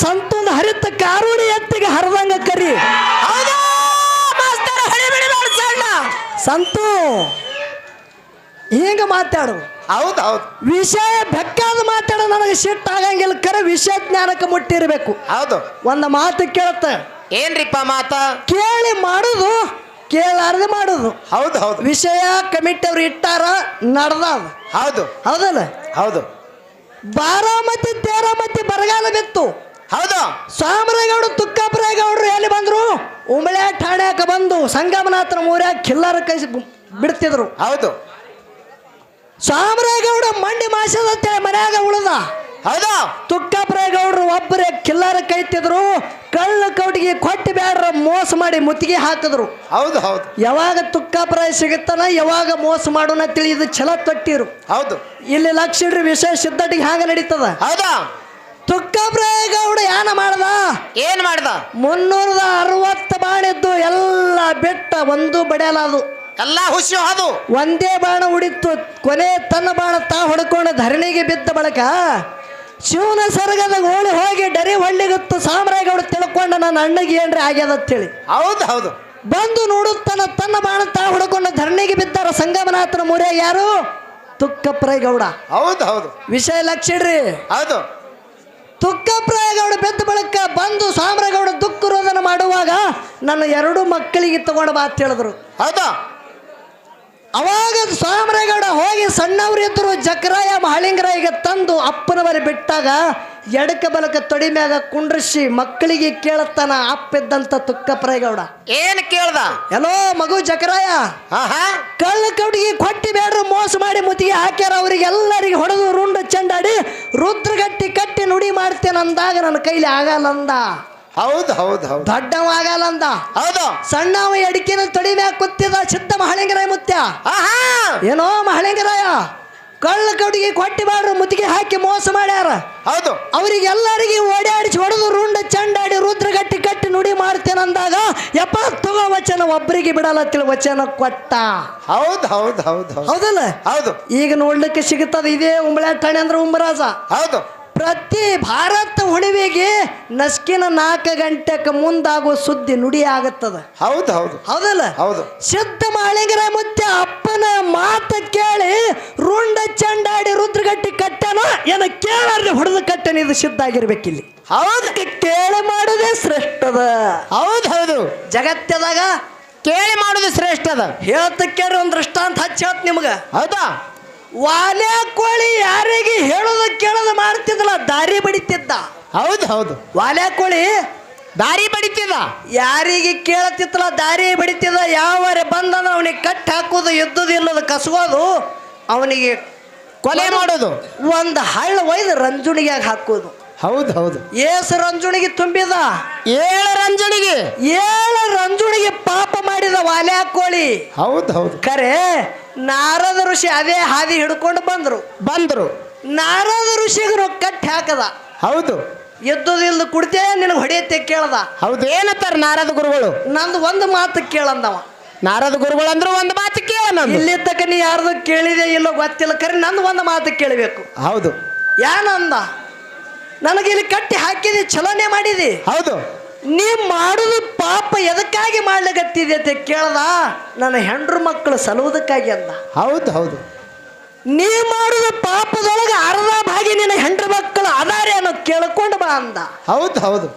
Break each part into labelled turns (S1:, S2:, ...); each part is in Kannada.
S1: ಸಂತೊಂದು ಹರಿತ ಕಾರುಣಿ ಎತ್ತಿಗೆ ಹರಿದಂಗ ಕರಿ. ಸಂತು ಹಿಂಗ ಮಾತಾಡು.
S2: ಹೌದು ಹೌದು.
S1: ವಿಷಯ ಬೆಕ್ಕಾದ ಮಾತಾಡ ನನಗೆ ಸಿಟ್ಟು ಆಗಂಗಿಲ್ಲ ಕರೆ ವಿಷಯ ಜ್ಞಾನಕ್ಕೆ ಮುಟ್ಟಿರ್ಬೇಕು
S2: ಹೌದು.
S1: ಒಂದು ಮಾತು ಕೇಳತ್ತ.
S2: ಏನ್ರಿಪ್ಪ ಮಾತ?
S1: ಕೇಳಿ ಮಾಡುದು ಕೇಳಾರ್ದೆ ಮಾಡುದು.
S2: ಹೌದು ಹೌದು.
S1: ವಿಷಯ ಕಮಿಟಿ ಅವ್ರು ಇಟ್ಟಾರ ನಡ್ದ
S2: ಹೌದು.
S1: ಹೌದಲ್ಲ?
S2: ಹೌದು.
S1: ಬಾರಾಮತಿ ತೇರಾಮತಿ ಬರಗಾಲ ಬಿತ್ತು.
S2: ಹೌದು.
S1: ಸಾಮರೇಗೌಡ ತುಕ್ಕಪ್ಪರೇಗೌಡರು ಎಲ್ಲಿ ಬಂದ್ರು? ಉಂಬಳೆ ಠಾಣ್ಯಾಕ ಬಂದು ಸಂಗಮನಾಥನ ಮೂರ್ಯಾಗ ಕಿಲ್ಲರ ಕೈ ಬಿಡ್ತಿದ್ರು.
S2: ಹೌದು.
S1: ಸಾಮರೇಗೌಡ ಮಂಡಿ ಮಾಸದ ಮನ್ಯಾಗ ಹೌದಾ
S2: ಹೌದು.
S1: ತುಕ್ಕಪ್ಪರೇಗೌಡರು ಒಬ್ಬರೇ ಕಿಲ್ಲರ ಕೈತಿದ್ರು. ಕಳ್ಳ ಕೌಟಿಗೆ ಕೊಟ್ಟು ಬ್ಯಾಡ್ರ ಮೋಸ ಮಾಡಿ ಮುತ್ತಿಗೆ ಹಾಕಿದ್ರು.
S2: ಹೌದು ಹೌದು.
S1: ಯಾವಾಗ ತುಕ್ಕಪ್ರಾಯ ಸಿಗುತ್ತಾನ ಯಾವಾಗ ಮೋಸ ಮಾಡೋಣ ತಿಳಿದು ಛಲ ತೊಟ್ಟಿರು.
S2: ಹೌದು.
S1: ಇಲ್ಲಿ ಲಕ್ಷ ಇಡ್ರಿ ವಿಷಯ ಸಿದ್ಧಟಿಗೆ ಹ್ಯಾಂಗ ನಡೀತದ.
S2: ಹೌದಾ.
S1: ತುಕ್ಕಪ್ರಾಯಗೌಡ ಯಾನ ಮಾಡ್ದ?
S2: ಏನ್ ಮಾಡ್ದ?
S1: ಮುನ್ನೂರದ ಅರವತ್ತು ಬಾಣಿದ್ದು ಎಲ್ಲ ಬೆಟ್ಟ ಒಂದು ಬಡಿಯಲಾದು. ಅದು
S2: ಎಲ್ಲಾ ಹುಸಿ ಅದು
S1: ಒಂದೇ ಬಾಣ ಉಡಿತ್ತು ಕೊನೆ ತನ್ನ ಬಾಣ ತಾ ಹೊಡ್ಕೊಂಡು ಧರಣಿಗೆ ಬಿದ್ದ ಬಳಕ ಶಿವನ ಸರ್ಗದ ಗೋಳಿ ಹೋಗಿ ಡರಿ ಹೊಳ್ಳಿಗತ್ತು ಸಾಮ್ರಾಯಗೌಡ ತಿಳ್ಕೊಂಡ ನನ್ನ ಅಣ್ಣಗೆ ಏನ್ರಿ ಆಗ್ಯದ ಅಂತೇಳಿ.
S2: ಹೌದು ಹೌದು.
S1: ಬಂದು ನೋಡುತ್ತಾನ ತನ್ನ ಬಾಣ ತಾ ಹೊಡ್ಕೊಂಡು ಧರಣಿಗೆ ಬಿದ್ದಾರ ಸಂಗಮನಾಥನ ಮೂರೇ ಯಾರು? ತುಕ್ಕಪ್ರಾಯಗೌಡ
S2: ಹೌದು ಹೌದು.
S1: ವಿಷಯ ಲಕ್ಷಿಡ್ರಿ
S2: ಹೌದು.
S1: ತುಕ್ಕಪ್ರಾಯಗೌಡ ಬೆದ್ದ ಬಳಿಕ ಬಂದು ಸಾಮ್ರಗೌಡ ದುಃಖ ರೋದನ ಮಾಡುವಾಗ ನನ್ನ ಎರಡು ಮಕ್ಕಳಿಗೆ ತಗೊಂಡು ಮಾತು ಹೇಳಿದ್ರು.
S2: ಹೌದು?
S1: ಅವಾಗ ಸಾಮ್ರಾಯಗೌಡ ಹೋಗಿ ಸಣ್ಣವರಿದ್ದರು ಜಕರಾಯ ಮಹಳಿಂಗರಾಯಿಗೆ ತಂದು ಅಪ್ಪನ ಬಳಿ ಬಿಟ್ಟಾಗ ಎಡಕ ಬಲಕ ತೊಡಿ ಮ್ಯಾಗ ಕುಂಡ್ರಿಸಿ ಮಕ್ಕಳಿಗೆ ಕೇಳತ್ತಾನ ಅಪ್ಪಿದ್ದಂತ ತುಕ್ಕಪ್ಪರೇಗೌಡ
S2: ಏನು ಕೇಳ್ದ?
S1: ಎಲ್ಲೋ ಮಗು ಜಕರಾಯ ಕಳ್ಳ ಕೌಟಿಗೆ ಕೊಟ್ಟಿ ಬೇಡ್ರು ಮೋಸ ಮಾಡಿ ಮುತ್ತಿಗೆ ಹಾಕ್ಯಾರ ಅವರಿಗೆಲ್ಲರಿಗೆ ಹೊಡೆದು ರುಂಡ ಚೆಂಡಾಡಿ ರುದ್ರಗಟ್ಟಿ ಕಟ್ಟಿ ನುಡಿ ಮಾಡ್ತೇನೆ ಅಂದಾಗ ನನ್ನ ಕೈಲಿ ಆಗಲ್ಲ ಅಂದ
S2: ಹೌದು ಹೌದು ಹೌದು.
S1: ದೊಡ್ಡವ ಆಗಲ್ಲ ಅಂದ
S2: ಹೌದು.
S1: ಸಣ್ಣವ ಎಡಕಿನ ತೊಡಿ ಮ್ಯಾಗ ಕೂತಿದ ಚಿತ್ತ ಮಹಳಿಂಗರಾಯ ಮುತ್ಯ? ಏನೋ ಮಹಳಿಂಗರಾಯ ಕಳ್ಳ ಕಡಿಗೆ ಕೊಟ್ಟಿ ಬಾಡ್ರು ಮುತ್ತಿಗೆ ಹಾಕಿ ಮೋಸ ಮಾಡ್ಯಾರ.
S2: ಹೌದು.
S1: ಅವರಿಗೆಲ್ಲರಿಗೆ ಓಡಾಡಿಸಿ ಹೊಡೆದು ರುಂಡ ಚಂಡಾಡಿ ರುದ್ರಗಟ್ಟಿ ಕಟ್ಟಿ ನುಡಿ ಮಾಡ್ತೇನೆ ಅಂದಾಗ ಯಪ್ಪ ತಗೋ ವಚನ ಒಬ್ಬರಿಗೆ ಬಿಡಲ್ಲ ತಿಳಿ ವಚನ ಕೊಟ್ಟ.
S2: ಹೌದು ಹೌದು ಹೌದು ಹೌದು.
S1: ಹೌದಲ್ಲ?
S2: ಹೌದು.
S1: ಈಗ ನೋಡ್ಲಿಕ್ಕೆ ಸಿಗುತ್ತದೆ ಇದೇ ಉಂಬಳ ಠಾಣೆ ಅಂದ್ರೆ ಉಂಬರಾಜ.
S2: ಹೌದು.
S1: ಪ್ರತಿ ಭಾರತ ಹುಣಿವಿಗೆ ನಸ್ಕಿನ ನಾಲ್ಕು ಗಂಟೆಗೆ ಮುಂದಾಗುವ ಸುದ್ದಿ ನುಡಿ ಆಗುತ್ತದ.
S2: ಹೌದು ಹೌದು.
S1: ಹೌದಲ್ಲ?
S2: ಹೌದು.
S1: ಸಿದ್ಧ ಮಾಳಿಂಗರ ಮುತ್ಯ ಅಪ್ಪನ ಮಾತ ಕೇಳಿ ರುಂಡ ಚಂಡಾಡಿ ರುದ್ರಗಟ್ಟಿ ಕಟ್ಟನ ಏನ ಕೇಳಾರ್ದೆ ಹೊಡೆದು ಕಟ್ಟನ ಇದು ಸಿದ್ಧ ಆಗಿರ್ಬೇಕಿಲ್ಲಿ?
S2: ಹೌದು.
S1: ಕೇಳಿ ಮಾಡೋದೇ ಶ್ರೇಷ್ಠದ.
S2: ಹೌದು ಹೌದು.
S1: ಜಗತ್ತದಾಗ
S2: ಕೇಳಿ ಮಾಡುದು ಶ್ರೇಷ್ಠ ಅದ
S1: ಕೇಳಿ ಒಂದು ದೃಷ್ಟಾಂತ ಹಚ್ಚಿ ಹೇಳ್ತ ನಿಮ್ಗ.
S2: ಹೌದಾ?
S1: ವಾಲೆ ಕೋಳಿ ಯಾರಿಗೆ ಹೇಳೋದು ಕೇಳೋದು ಮಾಡ್ತಿದ್ದಲ್ಲ ದಾರಿ ಬಡಿತಿದ್ದ.
S2: ಹೌದು ಹೌದು.
S1: ವಾಲೆ ಕೋಳಿ
S2: ದಾರಿ ಬಡಿತಿದ್ದ.
S1: ಯಾರಿಗೆ ಕೇಳತ್ತಿತ್ತಲ್ಲ ದಾರಿ ಬಡಿತಿದ್ದ ಯಾವರೆ ಬಂದಂದ್ರೆ ಅವನಿಗೆ ಕಟ್ ಹಾಕೋದು ಎದ್ದುದು ಇಲ್ಲದ ಕಸಗೋದು ಅವನಿಗೆ
S2: ಕೊಲೆ ಮಾಡೋದು.
S1: ಒಂದು ಹಳ್ಳ ಒಯ್ದು ರಂಜುಣಿಗೆ ಹಾಕೋದು.
S2: ಹೌದು ಹೌದು.
S1: ಏಸು ರಂಜುಣಿಗೆ ತುಂಬಿದ.
S2: ಏಳ ರಂಜನಿಗೆ
S1: ಏಳು ರಂಜುಣಿಗೆ ಪಾಪ ಮಾಡಿದ ವಾಲೆ ಕೋಳಿ
S2: ಹೌದು ಹೌದು.
S1: ಖರೆ ನಾರದ ಋಷಿ ಅದೇ ಹಾದಿ ಹಿಡ್ಕೊಂಡು ಬಂದರು.
S2: ಬಂದರು.
S1: ನಾರದ ಋಷಿಗರು ಕಟ್ಟಿ ಹಾಕದ.
S2: ಹೌದು.
S1: ಎದ್ದುದಿಲ್ದ ಕುಡ್ತೇ ನಿನಗೆ ಹೊಡೆಯತ್ತೆ ಕೇಳ್ದ.
S2: ಹೌದು ಏನತ್ತಾರ ನಾರದ ಗುರುಗಳು?
S1: ನಂದು ಒಂದು ಮಾತು ಕೇಳಂದವ.
S2: ನಾರದ ಗುರುಗಳು ಅಂದ್ರೆ ಒಂದು ಮಾತು ಕೇಳ
S1: ಇಲ್ಲಿ ತಕ್ಕ ನೀ ಯಾರ್ದು ಕೇಳಿದೆ ಇಲ್ಲೋ ಗೊತ್ತಿಲ್ಲ ಕರೆ ನಂದು ಒಂದು ಮಾತು ಕೇಳಬೇಕು.
S2: ಹೌದು.
S1: ಯಾನಂದ? ನನಗೆ ಇಲ್ಲಿ ಕಟ್ಟಿ ಹಾಕಿದಿ ಚಲನೆ ಮಾಡಿದಿ.
S2: ಹೌದು.
S1: ನೀ ಮಾಡುದು ಪಾಪ ಎದಕ್ಕಾಗಿ ಮಾಡ್ಲಿಕ್ಕತ್ತಿದೆ ಅಂತ ಕೇಳ್ದ ನನ್ನ ಹೆಂಡ್ರು ಮಕ್ಕಳು ಸಲುವುದಕ್ಕಾಗಿ ಅಂದ.
S2: ಹೌದು ಹೌದು.
S1: ನೀ ಮಾಡುದ ಪಾಪದೊಳಗೆ ಅರ್ಧ ಭಾಗಿ ನಿನ್ನ ಹೆಂಡ್ರು ಮಕ್ಕಳು ಅದಾರೆ ಅನ್ನೋ ಕೇಳ್ಕೊಂಡು ಬಾ ಅಂದ.
S2: ಹೌದು ಹೌದು.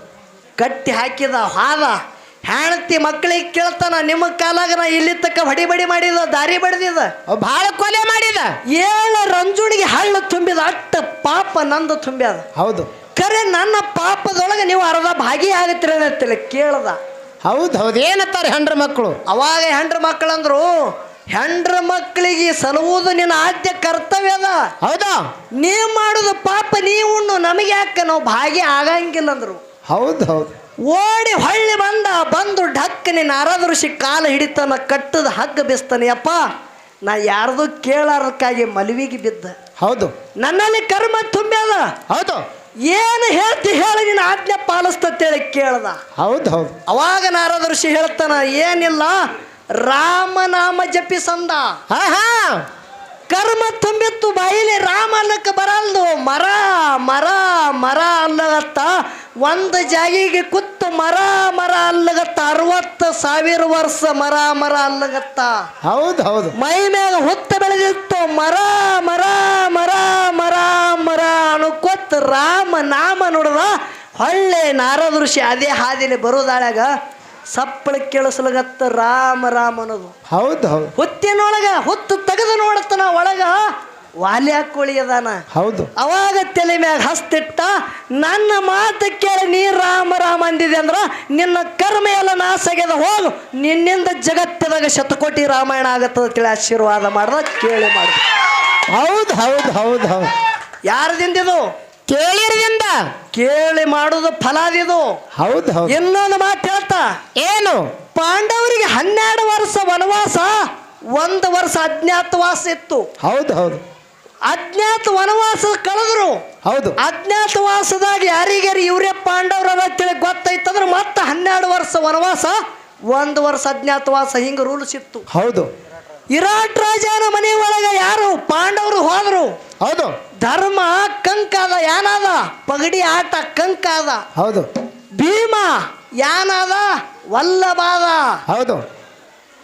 S1: ಕಟ್ಟಿ ಹಾಕಿದ ಹಾದ. ಹೆಣ್ತಿ ಮಕ್ಕಳಿಗೆ ಕೇಳ್ತಾನ ನಿಮ್ಮ ಕಾಲಾಗ ನಾ ಇಲ್ಲಿ ತಕ್ಕ ಹೊಡಿ ಬಡಿ ಮಾಡಿದ ದಾರಿ ಬಡ್ದಿದ.
S2: ಬಹಳ ಕೊಲೆ ಮಾಡಿದ.
S1: ಏಳ ರಂಜುಣಿಗೆ ಹಳ್ಳ ತುಂಬಿದ ಅಟ್ಟ ಪಾಪ ನಂದು ತುಂಬ್ಯಾದ.
S2: ಹೌದು.
S1: ಖರೆ ನನ್ನ ಪಾಪದೊಳಗೆ ನೀವು ಅರ್ಧ ಭಾಗಿ ಆಗತ್ತೀರ ಅಂತೇಳಿ ಕೇಳ್ದ.
S2: ಹೌದು ಹೌದು. ಏನತ್ತಾರೆ ಹೆಂಡ್ರ ಮಕ್ಕಳು
S1: ಅವಾಗ ಹೆಂಡ್ರ ಮಕ್ಕಳಂದ್ರು ಹೆಂಡ್ರ ಮಕ್ಕಳಿಗೆ ಸಲುವುದು ನಿನ್ನ ಆದ್ಯ ಕರ್ತವ್ಯ ಅದ.
S2: ಹೌದಾ?
S1: ನೀ ಮಾಡುದು ಪಾಪ ನೀವು ಉಣ್ಣು ನಮಗೆ ಯಾಕೆ ನಾವು ಭಾಗಿ ಆಗಂಗಿಲ್ಲ ಅಂದ್ರು
S2: ಹೌದು ಹೌದು.
S1: ಓಡಿ ಹೊಳ್ಳಿ ಬಂದ ಬಂದು ಢಕ್ಕನೆ ನಾರದ ಋಷಿ ಕಾಲು ಹಿಡಿತಾನ ಕಟ್ಟದ ಹಗ್ಗ ಬಿಸ್ತಾನೆ. ಅಪ್ಪ ನಾ ಯಾರ್ದು ಕೇಳಾರಕ್ಕಾಗಿ ಮಲವಿಗೆ ಬಿದ್ದ.
S2: ಹೌದು.
S1: ನನ್ನಲ್ಲಿ ಕರ್ಮ ತುಂಬ್ಯದ
S2: ಹೌದು.
S1: ಏನು ಹೇಳ್ತಿ ಹೇಳಿ ನಿನ್ನ ಆಜ್ಞೆ ಪಾಲಿಸ್ತೇಳಿ ಕೇಳ್ದ.
S2: ಹೌದು ಹೌದು.
S1: ಅವಾಗ ನಾರದ ಋಷಿ ಹೇಳ್ತಾನ ಏನಿಲ್ಲ ರಾಮನಾಮ ಜಪಿಸಂದ. ಕರ್ಮ ತುಂಬಿತ್ತು ಬಾಯಿಲಿ ರಾಮ ಅಲ್ಲಕ್ಕೆ ಬರಲ್ದು. ಮರ ಮರ ಮರ ಅಲ್ಲಗತ್ತ ಒಂದು ಜಾಗಿಗೆ ಕುತ್ತು ಮರ ಮರ ಅಲ್ಲಗತ್ತ ಅರವತ್ತು ಸಾವಿರ ವರ್ಷ ಮರ ಮರ ಅಲ್ಲಗತ್ತ.
S2: ಹೌದು ಹೌದು.
S1: ಮೈ ಮ್ಯಾಗ ಹುತ್ತ ಬೆಳೆದಿತ್ತು ಮರ ಮರ ಮರ ಮರ ಮರ ಅನ್ಕೊತ್ ರಾಮ ನಾಮ ನೋಡ್ದ ಹೊಳ್ಳೆ ನಾರದೃಶಿ ಅದೇ ಹಾದಿಲಿ ಬರೋದಾಳಾಗ ಸಪ್ಪಳ ಕೇಳಿಸ್ಲಗತ್ತ ರಾಮ ರಾಮ ಅನ್ನೋದು.
S2: ಹೌದು ಹೌದು.
S1: ಹುತ್ತಿನೊಳಗ ಹುತ್ತು ತೆಗೆದು ನೋಡತ್ತನ ಒಳಗ. ವಾಲ್ಯ ಕೋಳಿ ಅದಾನ
S2: ಹೌದು.
S1: ಅವಾಗ ತಲೆ ಮ್ಯಾಗ ಹಸ್ತಿಟ್ಟ ನನ್ನ ಮಾತು ಕೇಳಿ ನೀ ರಾಮ ರಾಮ ಅಂದಿದೆ ಅಂದ್ರ ನಿನ್ನ ಕರ್ಮ ಎಲ್ಲ ನಾಸಗೆದ ಹೋಗು ನಿನ್ನಿಂದ ಜಗತ್ತದಾಗ ಶತಕೋಟಿ ರಾಮಾಯಣ ಆಗತ್ತದ ತಿಳಿ ಆಶೀರ್ವಾದ ಮಾಡ್ದ ಕೇಳಿ ಮಾಡ್ದ.
S2: ಹೌದು ಹೌದು ಹೌದು ಹೌದು.
S1: ಯಾರದಿಂದಿದು?
S2: ಕೇಳಿರದಿಂದ.
S1: ಕೇಳಿ ಮಾಡುದು ಫಲಾದಿದು.
S2: ಹೌದು ಹೌದು.
S1: ಇನ್ನೊಂದು ಮಾತು ಹೇಳ್ತಾ.
S2: ಏನು?
S1: ಪಾಂಡವರಿಗೆ ಹನ್ನೆರಡು ವರ್ಷ ವನವಾಸ ಒಂದು ವರ್ಷ ಅಜ್ಞಾತವಾಸ ಇತ್ತು.
S2: ಹೌದು ಹೌದು.
S1: ಅಜ್ಞಾತ ವನವಾಸ ಕಳೆದ್ರು.
S2: ಹೌದು.
S1: ಅಜ್ಞಾತವಾಸದಾಗ ಯಾರಿಗಾರಿ ಇವರೇ ಪಾಂಡವ್ರ ತಿಳಿ ಗೊತ್ತಾಯ್ತಂದ್ರೆ ಮತ್ತೆ ಹನ್ನೆರಡು ವರ್ಷ ವನವಾಸ ಒಂದು ವರ್ಷ ಅಜ್ಞಾತವಾಸ ಹಿಂಗೆ ರೂಲ್ಸ್ ಇತ್ತು
S2: ಹೌದು.
S1: ಇರಾಟ್ ರಾಜನ ಮನೆ ಒಳಗ ಯಾರು ಪಾಂಡವರು ಹೋದ್ರು?
S2: ಹೌದು.
S1: ಧರ್ಮ ಕಂಕಾದ ಯಾನಾದ ಪಗಡಿ ಆಟ ಕಂಕಾದ
S2: ಹೌದು.
S1: ಭೀಮ ಯಾನಾದ ವಲ್ಲಭಾದ
S2: ಹೌದು.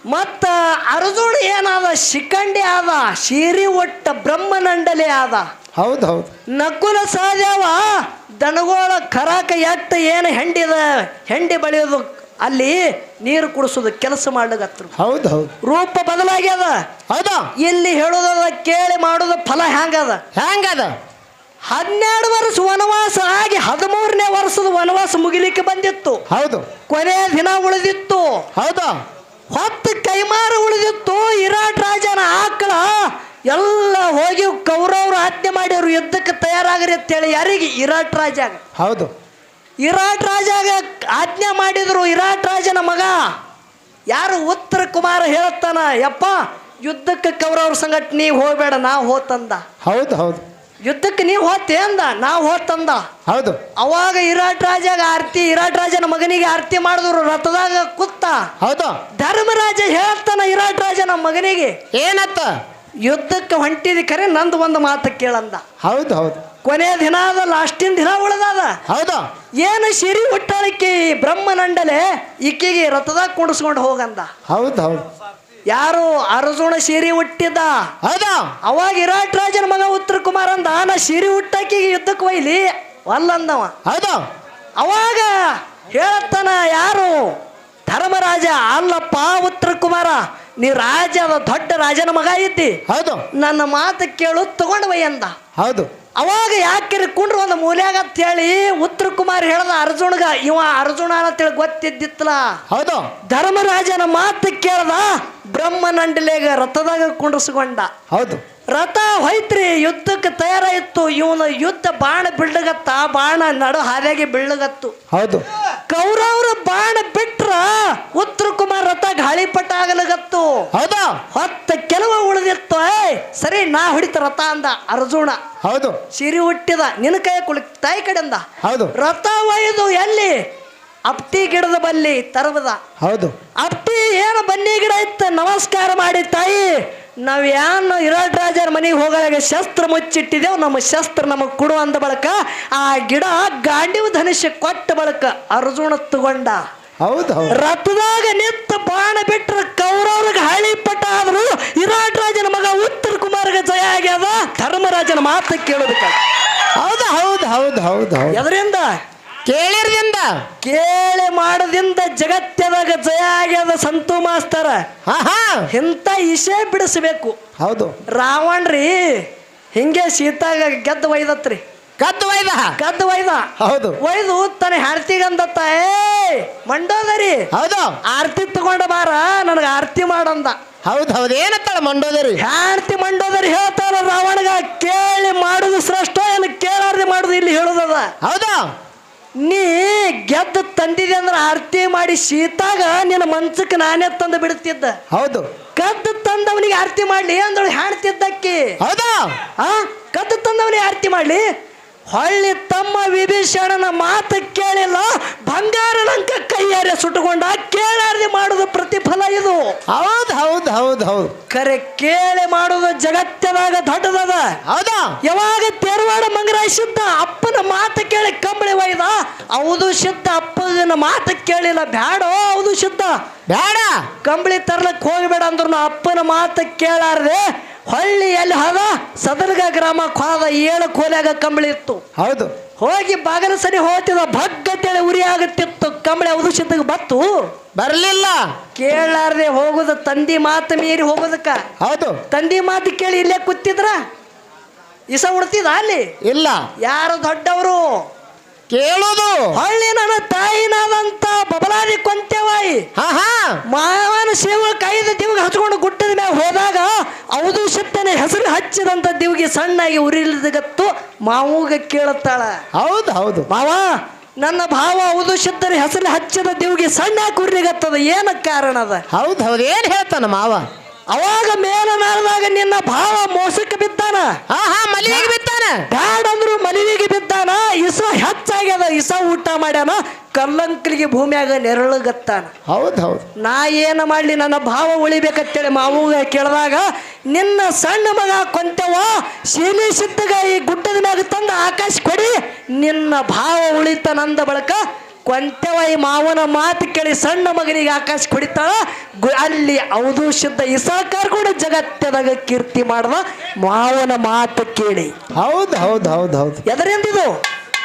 S1: ಮತ್ತ ಅರ್ಜುನ್ ಏನಾದ ಶಿಖಂಡಿ ಆದ ಶೀರಿ ಒಟ್ಟ ಬ್ರಹ್ಮನಂಡಲಿ ಆದ.
S2: ಹೌದು ಹೌದು.
S1: ನಕುಲ ಸಹಜವ ದನಗೋಳ ಕರಾಕ ಎಟ್ಟ ಏನು ಹೆಂಡಿದ ಹೆಂಡಿ ಬಳಿಯೋದು ಅಲ್ಲಿ ನೀರು ಕುಡಿಸೋದು ಕೆಲಸ ಮಾಡ್ಲಿಕ್ಕೆ
S2: ಹೌದು ಹೌದು.
S1: ರೂಪ ಬದಲಾಗ್ಯದ.
S2: ಹೌದ.
S1: ಇಲ್ಲಿ ಹೇಳೋದದ ಕೇಳಿ ಮಾಡೋದು ಫಲ ಹ್ಯಾಂಗದ?
S2: ಹ್ಯಾಂಗದ?
S1: ಹನ್ನೆರಡು ವರ್ಷ ವನವಾಸ ಆಗಿ ಹದಿಮೂರನೇ ವರ್ಷದ ವನವಾಸ ಮುಗಿಲಿಕ್ಕೆ ಬಂದಿತ್ತು.
S2: ಹೌದು.
S1: ಕೊನೆಯ ದಿನ ಉಳಿದಿತ್ತು.
S2: ಹೌದು.
S1: ಹೊತ್ತು ಕೈಮಾರ ಉಳಿದಿತ್ತು ಇರಾಟ್ ರಾಜನ ಆಕಳ ಎಲ್ಲ ಹೋಗಿ ಕೌರವರು ಹತ್ಯೆ ಮಾಡಿದ್ರು ಯುದ್ಧಕ್ಕೆ ತಯಾರಾಗ್ರಿ ಅಂತೇಳಿ ಯಾರಿಗೆ? ಇರಾಟ್ ರಾಜಾಗ.
S2: ಹೌದು.
S1: ಇರಾಟ್ ರಾಜಾಗ ಆಜ್ಞೆ ಮಾಡಿದ್ರು ಇರಾಟ್ ರಾಜನ ಮಗ. ಯಾರು ಉತ್ತರ ಕುಮಾರ ಹೇಳ್ತಾನ ಯಪ್ಪ ಯುದ್ಧಕ್ಕೆ ಕೌರವ್ರ ಹೋಗಬೇಡ ಹೋಗ್ಬೇಡ ನಾ ಹೋತಂದ.
S2: ಹೌದು ಹೌದು.
S1: ಯುದ್ಧಕ್ಕೆ ನೀವು ಹೋತೆ ಅಂದ ನಾವು ಹೋತಂದ
S2: ಹೌದು.
S1: ಅವಾಗ ಇರಾಟ್ ರಾಜಾಗ ಆರ್ತಿ ಇರಾಟ್ ರಾಜನ ಮಗನಿಗೆ ಆರ್ತಿ ಮಾಡಿದ್ರು ರಥದಾಗ ಕುತ್ತ.
S2: ಹೌದು.
S1: ಧರ್ಮರಾಜ ಹೇಳ್ತಾನ ಇರಾಟ್ ರಾಜನ ಮಗನಿಗೆ.
S2: ಏನತ್ತ?
S1: ಯುದ್ಧಕ್ಕೆ ಹೊಂಟಿದ ಕರೆ ನಂದು ಒಂದು ಮಾತು ಕೇಳಂದ.
S2: ಹೌದು ಹೌದು.
S1: ಕೊನೆ ದಿನ ಅದ ಲಾಸ್ಟಿನ ದಿನ ಉಳ್ದದ.
S2: ಹೌದು.
S1: ಏನು ಸಿರಿ ಹುಟ್ಟಾಳಿಕೆ ಬ್ರಹ್ಮನಂಡಲೆ ಈಕೆಗೆ ರಥದಾಗ ಕುಣಿಸ್ಕೊಂಡು ಹೋಗಂದ.
S2: ಹೌದು ಹೌದು.
S1: ಯಾರು ಅರ್ಜುನ ಸಿರಿ ಹುಟ್ಟಿದ
S2: ಹೌದಾ?
S1: ಅವಾಗ ವಿರಾಟ್ ರಾಜನ ಮಗ ಉತ್ತರ ಕುಮಾರ್ ಅಂದ ನಾ ಸಿರಿ ಹುಟ್ಟಾಕಿಗೆ ಯುದ್ಧಕ್ಕೆ ಒಯ್ಲಿ? ಅಲ್ಲಂದವ.
S2: ಹೌದು?
S1: ಅವಾಗ ಹೇಳ್ತಾನ ಯಾರು? ಧರ್ಮರಾಜ ಅಲ್ಲಪ್ಪ ಉತ್ತರ ಕುಮಾರ ನೀ ರಾಜ ದೊಡ್ಡ ರಾಜನ ಮಗ ಐತಿ.
S2: ಹೌದು.
S1: ನನ್ನ ಮಾತು ಕೇಳು ತಗೊಂಡು ಅಂದ.
S2: ಹೌದು.
S1: ಅವಾಗ ಯಾಕೆ ಕುಂಡ್ರು ಒಂದು ಮೂಲ್ಯಾಗ ಅಂತ ಹೇಳಿ ಉತ್ತರ ಕುಮಾರ್ ಹೇಳ್ದ ಅರ್ಜುನ್ಗ ಇವ ಅರ್ಜುನ ಅಂತೇಳಿ ಗೊತ್ತಿದ್ದಿತ್ತಲ
S2: ಹೌದು.
S1: ಧರ್ಮರಾಜನ ಮಾತು ಕೇಳ್ದ ಬ್ರಹ್ಮನಂಡಲೇಗ ರಥದಾಗ ಕುಂಡ್ರಸ್ಕೊಂಡ.
S2: ಹೌದು.
S1: ರಥ ಹೋಯ್ತ್ರಿ ಯುದ್ಧಕ್ಕೆ ತಯಾರಾಯಿತು ಇವನು ಯುದ್ಧ ಬಾಣ ಬೀಳ್ಗತ್ತ ಬಾಣ ನಡು ಹಾದಿಯಾಗಿ ಬಿಳ್ಳಗತ್ತು.
S2: ಹೌದು.
S1: ಕೌರವ್ರ ಬಾಣ ಬಿಟ್ರ ಉತ್ತರ ಕುಮಾರ್ ರಥ ಗಾಳಿಪಟ ಆಗಲಗತ್ತು.
S2: ಹೌದಾ?
S1: ಹೊತ್ತ ಕೆಲವ ಉಳಿದಿತ್ತು ಸರಿ ನಾ ಹೊಡಿತ ರಥ ಅಂದ ಅರ್ಜುನ.
S2: ಹೌದು.
S1: ಸಿರಿ ಹುಟ್ಟಿದ ನಿನ್ನ ಕೈ ಕುಳಿ ತಾಯಿ ಕಡೆಂದ
S2: ಹೌದು.
S1: ರಥ ಒಯ್ದು ಎಲ್ಲಿ? ಅಪ್ತಿ ಗಿಡದ ಬಲ್ಲಿ ತರಬದ
S2: ಹೌದು.
S1: ಅಪ್ತಿ ಏನು ಬನ್ನಿ ಗಿಡ ಇತ್ತ? ನಮಸ್ಕಾರ ಮಾಡಿ ತಾಯಿ. ನಾವ್ ಯಾನ್ ಇರಾಜ್ ರಾಜರ ಮನೆಗೆ ಹೋಗೋದಾಗ ಶಸ್ತ್ರ ಮುಚ್ಚಿಟ್ಟಿದ್ದೇವೆ ನಮ್ಮ ಶಸ್ತ್ರ ನಮಗೆ ಕೊಡುವಂತ ಅಂದ ಬಳಕ ಆ ಗಿಡ ಗಾಂಡಿವ ಧನುಷ್ಯ ಕೊಟ್ಟ ಬಳಕ ಅರ್ಜುನ ತಗೊಂಡ.
S2: ಹೌದು
S1: ರಥದಾಗ ನಿಂತ ಬಾಣ ಬಿಟ್ರ ಕೌರವ್ರಿಗೆ ಹಳಿ ಪಟ್ಟ ಆದ್ರು ಇರಾಟ್ ರಾಜನ ಮಗ ಉತ್ತರ ಕುಮಾರ್ಗೆ ಜಯ ಆಗ್ಯಾವ ಧರ್ಮರಾಜನ ಮಾತು ಕೇಳೋದಕ್ಕ
S2: ಹೌದು ಹೌದು ಹೌದು ಹೌದು ಹೌದು.
S1: ಎದರಿಂದ
S2: ಕೇಳಿರ್ದಿಂದ.
S1: ಕೇಳಿ ಮಾಡದಿಂದ ಜಗತ್ತದಾಗ ಜಯ ಆಗ್ಯದ ಸಂತು ಮಾಸ್ತರ.
S2: ಹಾ ಹಾ
S1: ಇಂಥ ಇಶೆ ಬಿಡಿಸ್ಬೇಕು.
S2: ಹೌದು.
S1: ರಾವಣ್ರಿ ಹಿಂಗೆ ಸೀತಾಗ ಗೆದ್ದ ಒಯ್ದತ್ರಿ.
S2: ಕದ್ದು ಒಯ್ದ?
S1: ಗದ್ದು ಒಯ್ದ.
S2: ಹೌದು.
S1: ಒಯ್ದು ತನ್ನ ಹೆಂಡತಿಗಂದತ್ತ ಏ ಮಂಡೋದರಿ.
S2: ಹೌದು.
S1: ಆರತಿ ತಗೊಂಡ ಬಾರ ನನಗೆ ಆರತಿ ಮಾಡಂದ.
S2: ಹೌದು ಹೌದು. ಏನತ್ತಾಳ ಮಂಡೋದರಿ?
S1: ಹೆಂಡತಿ ಮಂಡೋದರಿ ಹೇಳ್ತಾರ ರಾವಣಗ ಕೇಳಿ ಮಾಡುದು ಶ್ರೇಷ್ಠ ಏನು ಕೇಳಾರ್ದೆ ಮಾಡುದು ಇಲ್ಲಿ ಹೇಳುದದ.
S2: ಹೌದು.
S1: ನೀ ಗೆದ್ದು ತಂದಿದೆ ಅಂದ್ರೆ ಆರತಿ ಮಾಡಿ ಶೀತಾಗ ನಿನ್ನ ಮಂಚಕ್ಕೆ ನಾನೇ ತಂದು ಬಿಡ್ತಿದ್ದ
S2: ಹೌದು.
S1: ಕದ್ದು ತಂದವನಿಗೆ ಆರತಿ ಮಾಡ್ಲಿ ಅಂದಳು ಹಾಡ್ತಿದ್ದಕ್ಕಿ
S2: ಹೌದಾ?
S1: ಆ? ಕದ್ದು ತಂದವನಿಗೆ ಆರತಿ ಮಾಡ್ಲಿ? ಹೊಳ್ಳಿ ತಮ್ಮ ವಿಭೀಷಣನ ಮಾತು ಕೇಳಿಲ್ಲ ಬಂಗಾರ ಲಂಕ ಕೈಯಾರೆ ಸುಟ್ಟುಕೊಂಡ ಕೇಳಾರದೆ ಮಾಡುದು ಪ್ರತಿಫಲ ಇದು.
S2: ಹೌದು ಹೌದು ಹೌದು ಹೌದು.
S1: ಕರೆ ಕೇಳಿ ಮಾಡುದು ಜಗತ್ತದಾಗ ದೊಡ್ಡದದ.
S2: ಹೌದಾ?
S1: ಯಾವಾಗ ತೆರವಾಡ ಮಂಗರಾಯ ಸಿದ್ಧ ಅಪ್ಪನ ಮಾತು ಕೇಳಿ ಕಂಬಳಿ ಒಯ್ದ ಹೌದು ಸಿದ್ಧ ಅಪ್ಪನ ಮಾತು ಕೇಳಿಲ್ಲ. ಬ್ಯಾಡೋ ಹೌದು ಸಿದ್ಧ.
S2: ಬೇಡ
S1: ಕಂಬಳಿ ತರ್ಲಕ್ ಹೋಗಬೇಡ ಅಂದ್ರು ಅಪ್ಪನ ಮಾತು ಕೇಳಾರ್ದೆ ಹೊಳ್ಳಿ ಎಲ್ಲಿ ಹೋದ ಸದರ್ಗ ಗ್ರಾಮ ಹೋದ ಏಳು ಕೋಲಾಗ ಕಂಬಳಿ ಇತ್ತು.
S2: ಹೌದು.
S1: ಹೋಗಿ ಬಾಗಲ ಸರಿ ಹೋಗ್ತಿದ ಭಗ್ಗತೆ ಉರಿ ಆಗುತ್ತಿತ್ತು. ಕಂಬಳಿ ಸಿದ್ಧಗೆ ಬತ್ತು
S2: ಬರಲಿಲ್ಲ.
S1: ಕೇಳಾರದೆ ಹೋಗುದು ತಂದಿ ಮಾತು ಮೀರಿ ಹೋಗೋದಕ್ಕ.
S2: ಹೌದು.
S1: ತಂದಿ ಮಾತು ಕೇಳಿ ಇಲ್ಲೇ ಕೂತಿದ್ರ? ಇಸ ಉಡ್ತಿದ ಅಲ್ಲಿ?
S2: ಇಲ್ಲ.
S1: ಯಾರು ದೊಡ್ಡವರು?
S2: ಕೇಳುದು.
S1: ಹಳ್ಳಿ ನನ್ನ ತಾಯಿನಾದಂತ ಬಬಲಾರಿ ಕೊಂತೆವಾಯಿ
S2: ಹಾ ಹಾ.
S1: ಮಾವನ ಸೇವ ಕೈದ ದಿವ್ಗೆ ಹಚ್ಕೊಂಡು ಗುಟ್ಟದ ಮ್ಯಾಗ ಹೋದಾಗ ಅವದು ಶಕ್ತನ ಹೆಸರು ಹಚ್ಚಿದಂತ ದಿವ್ಗೆ ಸಣ್ಣಾಗಿ ಉರಿಲಿದಗತ್ತು ಮಾವೂಗ ಕೇಳುತ್ತಾಳ.
S2: ಹೌದು ಹೌದು.
S1: ಮಾವ ನನ್ನ ಭಾವ ಅವದು ಶುದ್ಧರ ಹೆಸರು ಹಚ್ಚಿದ ದಿವ್ಗೆ ಸಣ್ಣ ಕುರಿಗತ್ತದ ಏನ ಕಾರಣ ಅದ?
S2: ಹೌದು ಹೌದು. ಏನ್ ಹೇಳ್ತಾನ ಮಾವ?
S1: ಅವಾಗ ಮೇಲ ನಾಳದಾಗ ನಿನ್ನ ಭಾವ ಮೋಸಕ್ಕೆ ಬಿದ್ದಾನ.
S2: ಹಾ ಹಾ ಮಲ್ಲಿಗೆ ಬಿತ್ತಾನ
S1: ಬ್ಯಾಡ ಅಂದ್ರು ಮಲಿವಿಗೆ ಬಿದ್ದಾನ. ಇಸ ಹೆಚ್ಚಾಗ್ಯದ ಇಸ ಊಟ ಮಾಡ್ಯಾನ. ಕಲ್ಲಂಕಲಿಗೆ ಭೂಮಿಯಾಗ ನೆರಳುಗತ್ತಾನ.
S2: ಹೌದು ಹೌದು.
S1: ನಾ ಏನು ಮಾಡಲಿ ನನ್ನ ಭಾವ ಉಳಿಬೇಕಂತೇಳಿ ಮಾವುಗ ಕೇಳಿದಾಗ ನಿನ್ನ ಸಣ್ಣ ಮಗ ಕೊಂತೆವ ಶೀಲಿ ಸಿದ್ಧಗ ಈ ಗುಡ್ಡದ ಮ್ಯಾಗ ತಂದ ಆಕಾಶ ಕೊಡಿ ನಿನ್ನ ಭಾವ ಉಳಿತಾನಂದ ಬಳಕ ಕೊಂತೆವ ಈ ಮಾವನ ಮಾತು ಕೇಳಿ ಸಣ್ಣ ಮಗನಿಗೆ ಆಕಾಶ ಕೊಡಿತಾಳ ಅಲ್ಲಿ ಅವಧು ಶುದ್ಧ ಇಸಾಕಾರ ಕೂಡ ಜಗತ್ತದಾಗ ಕೀರ್ತಿ ಮಾಡದ ಮಾವನ ಮಾತು ಕೇಳಿ.
S2: ಹೌದು ಹೌದು ಹೌದು ಹೌದು.
S1: ಎದರಿಂದ ಇದು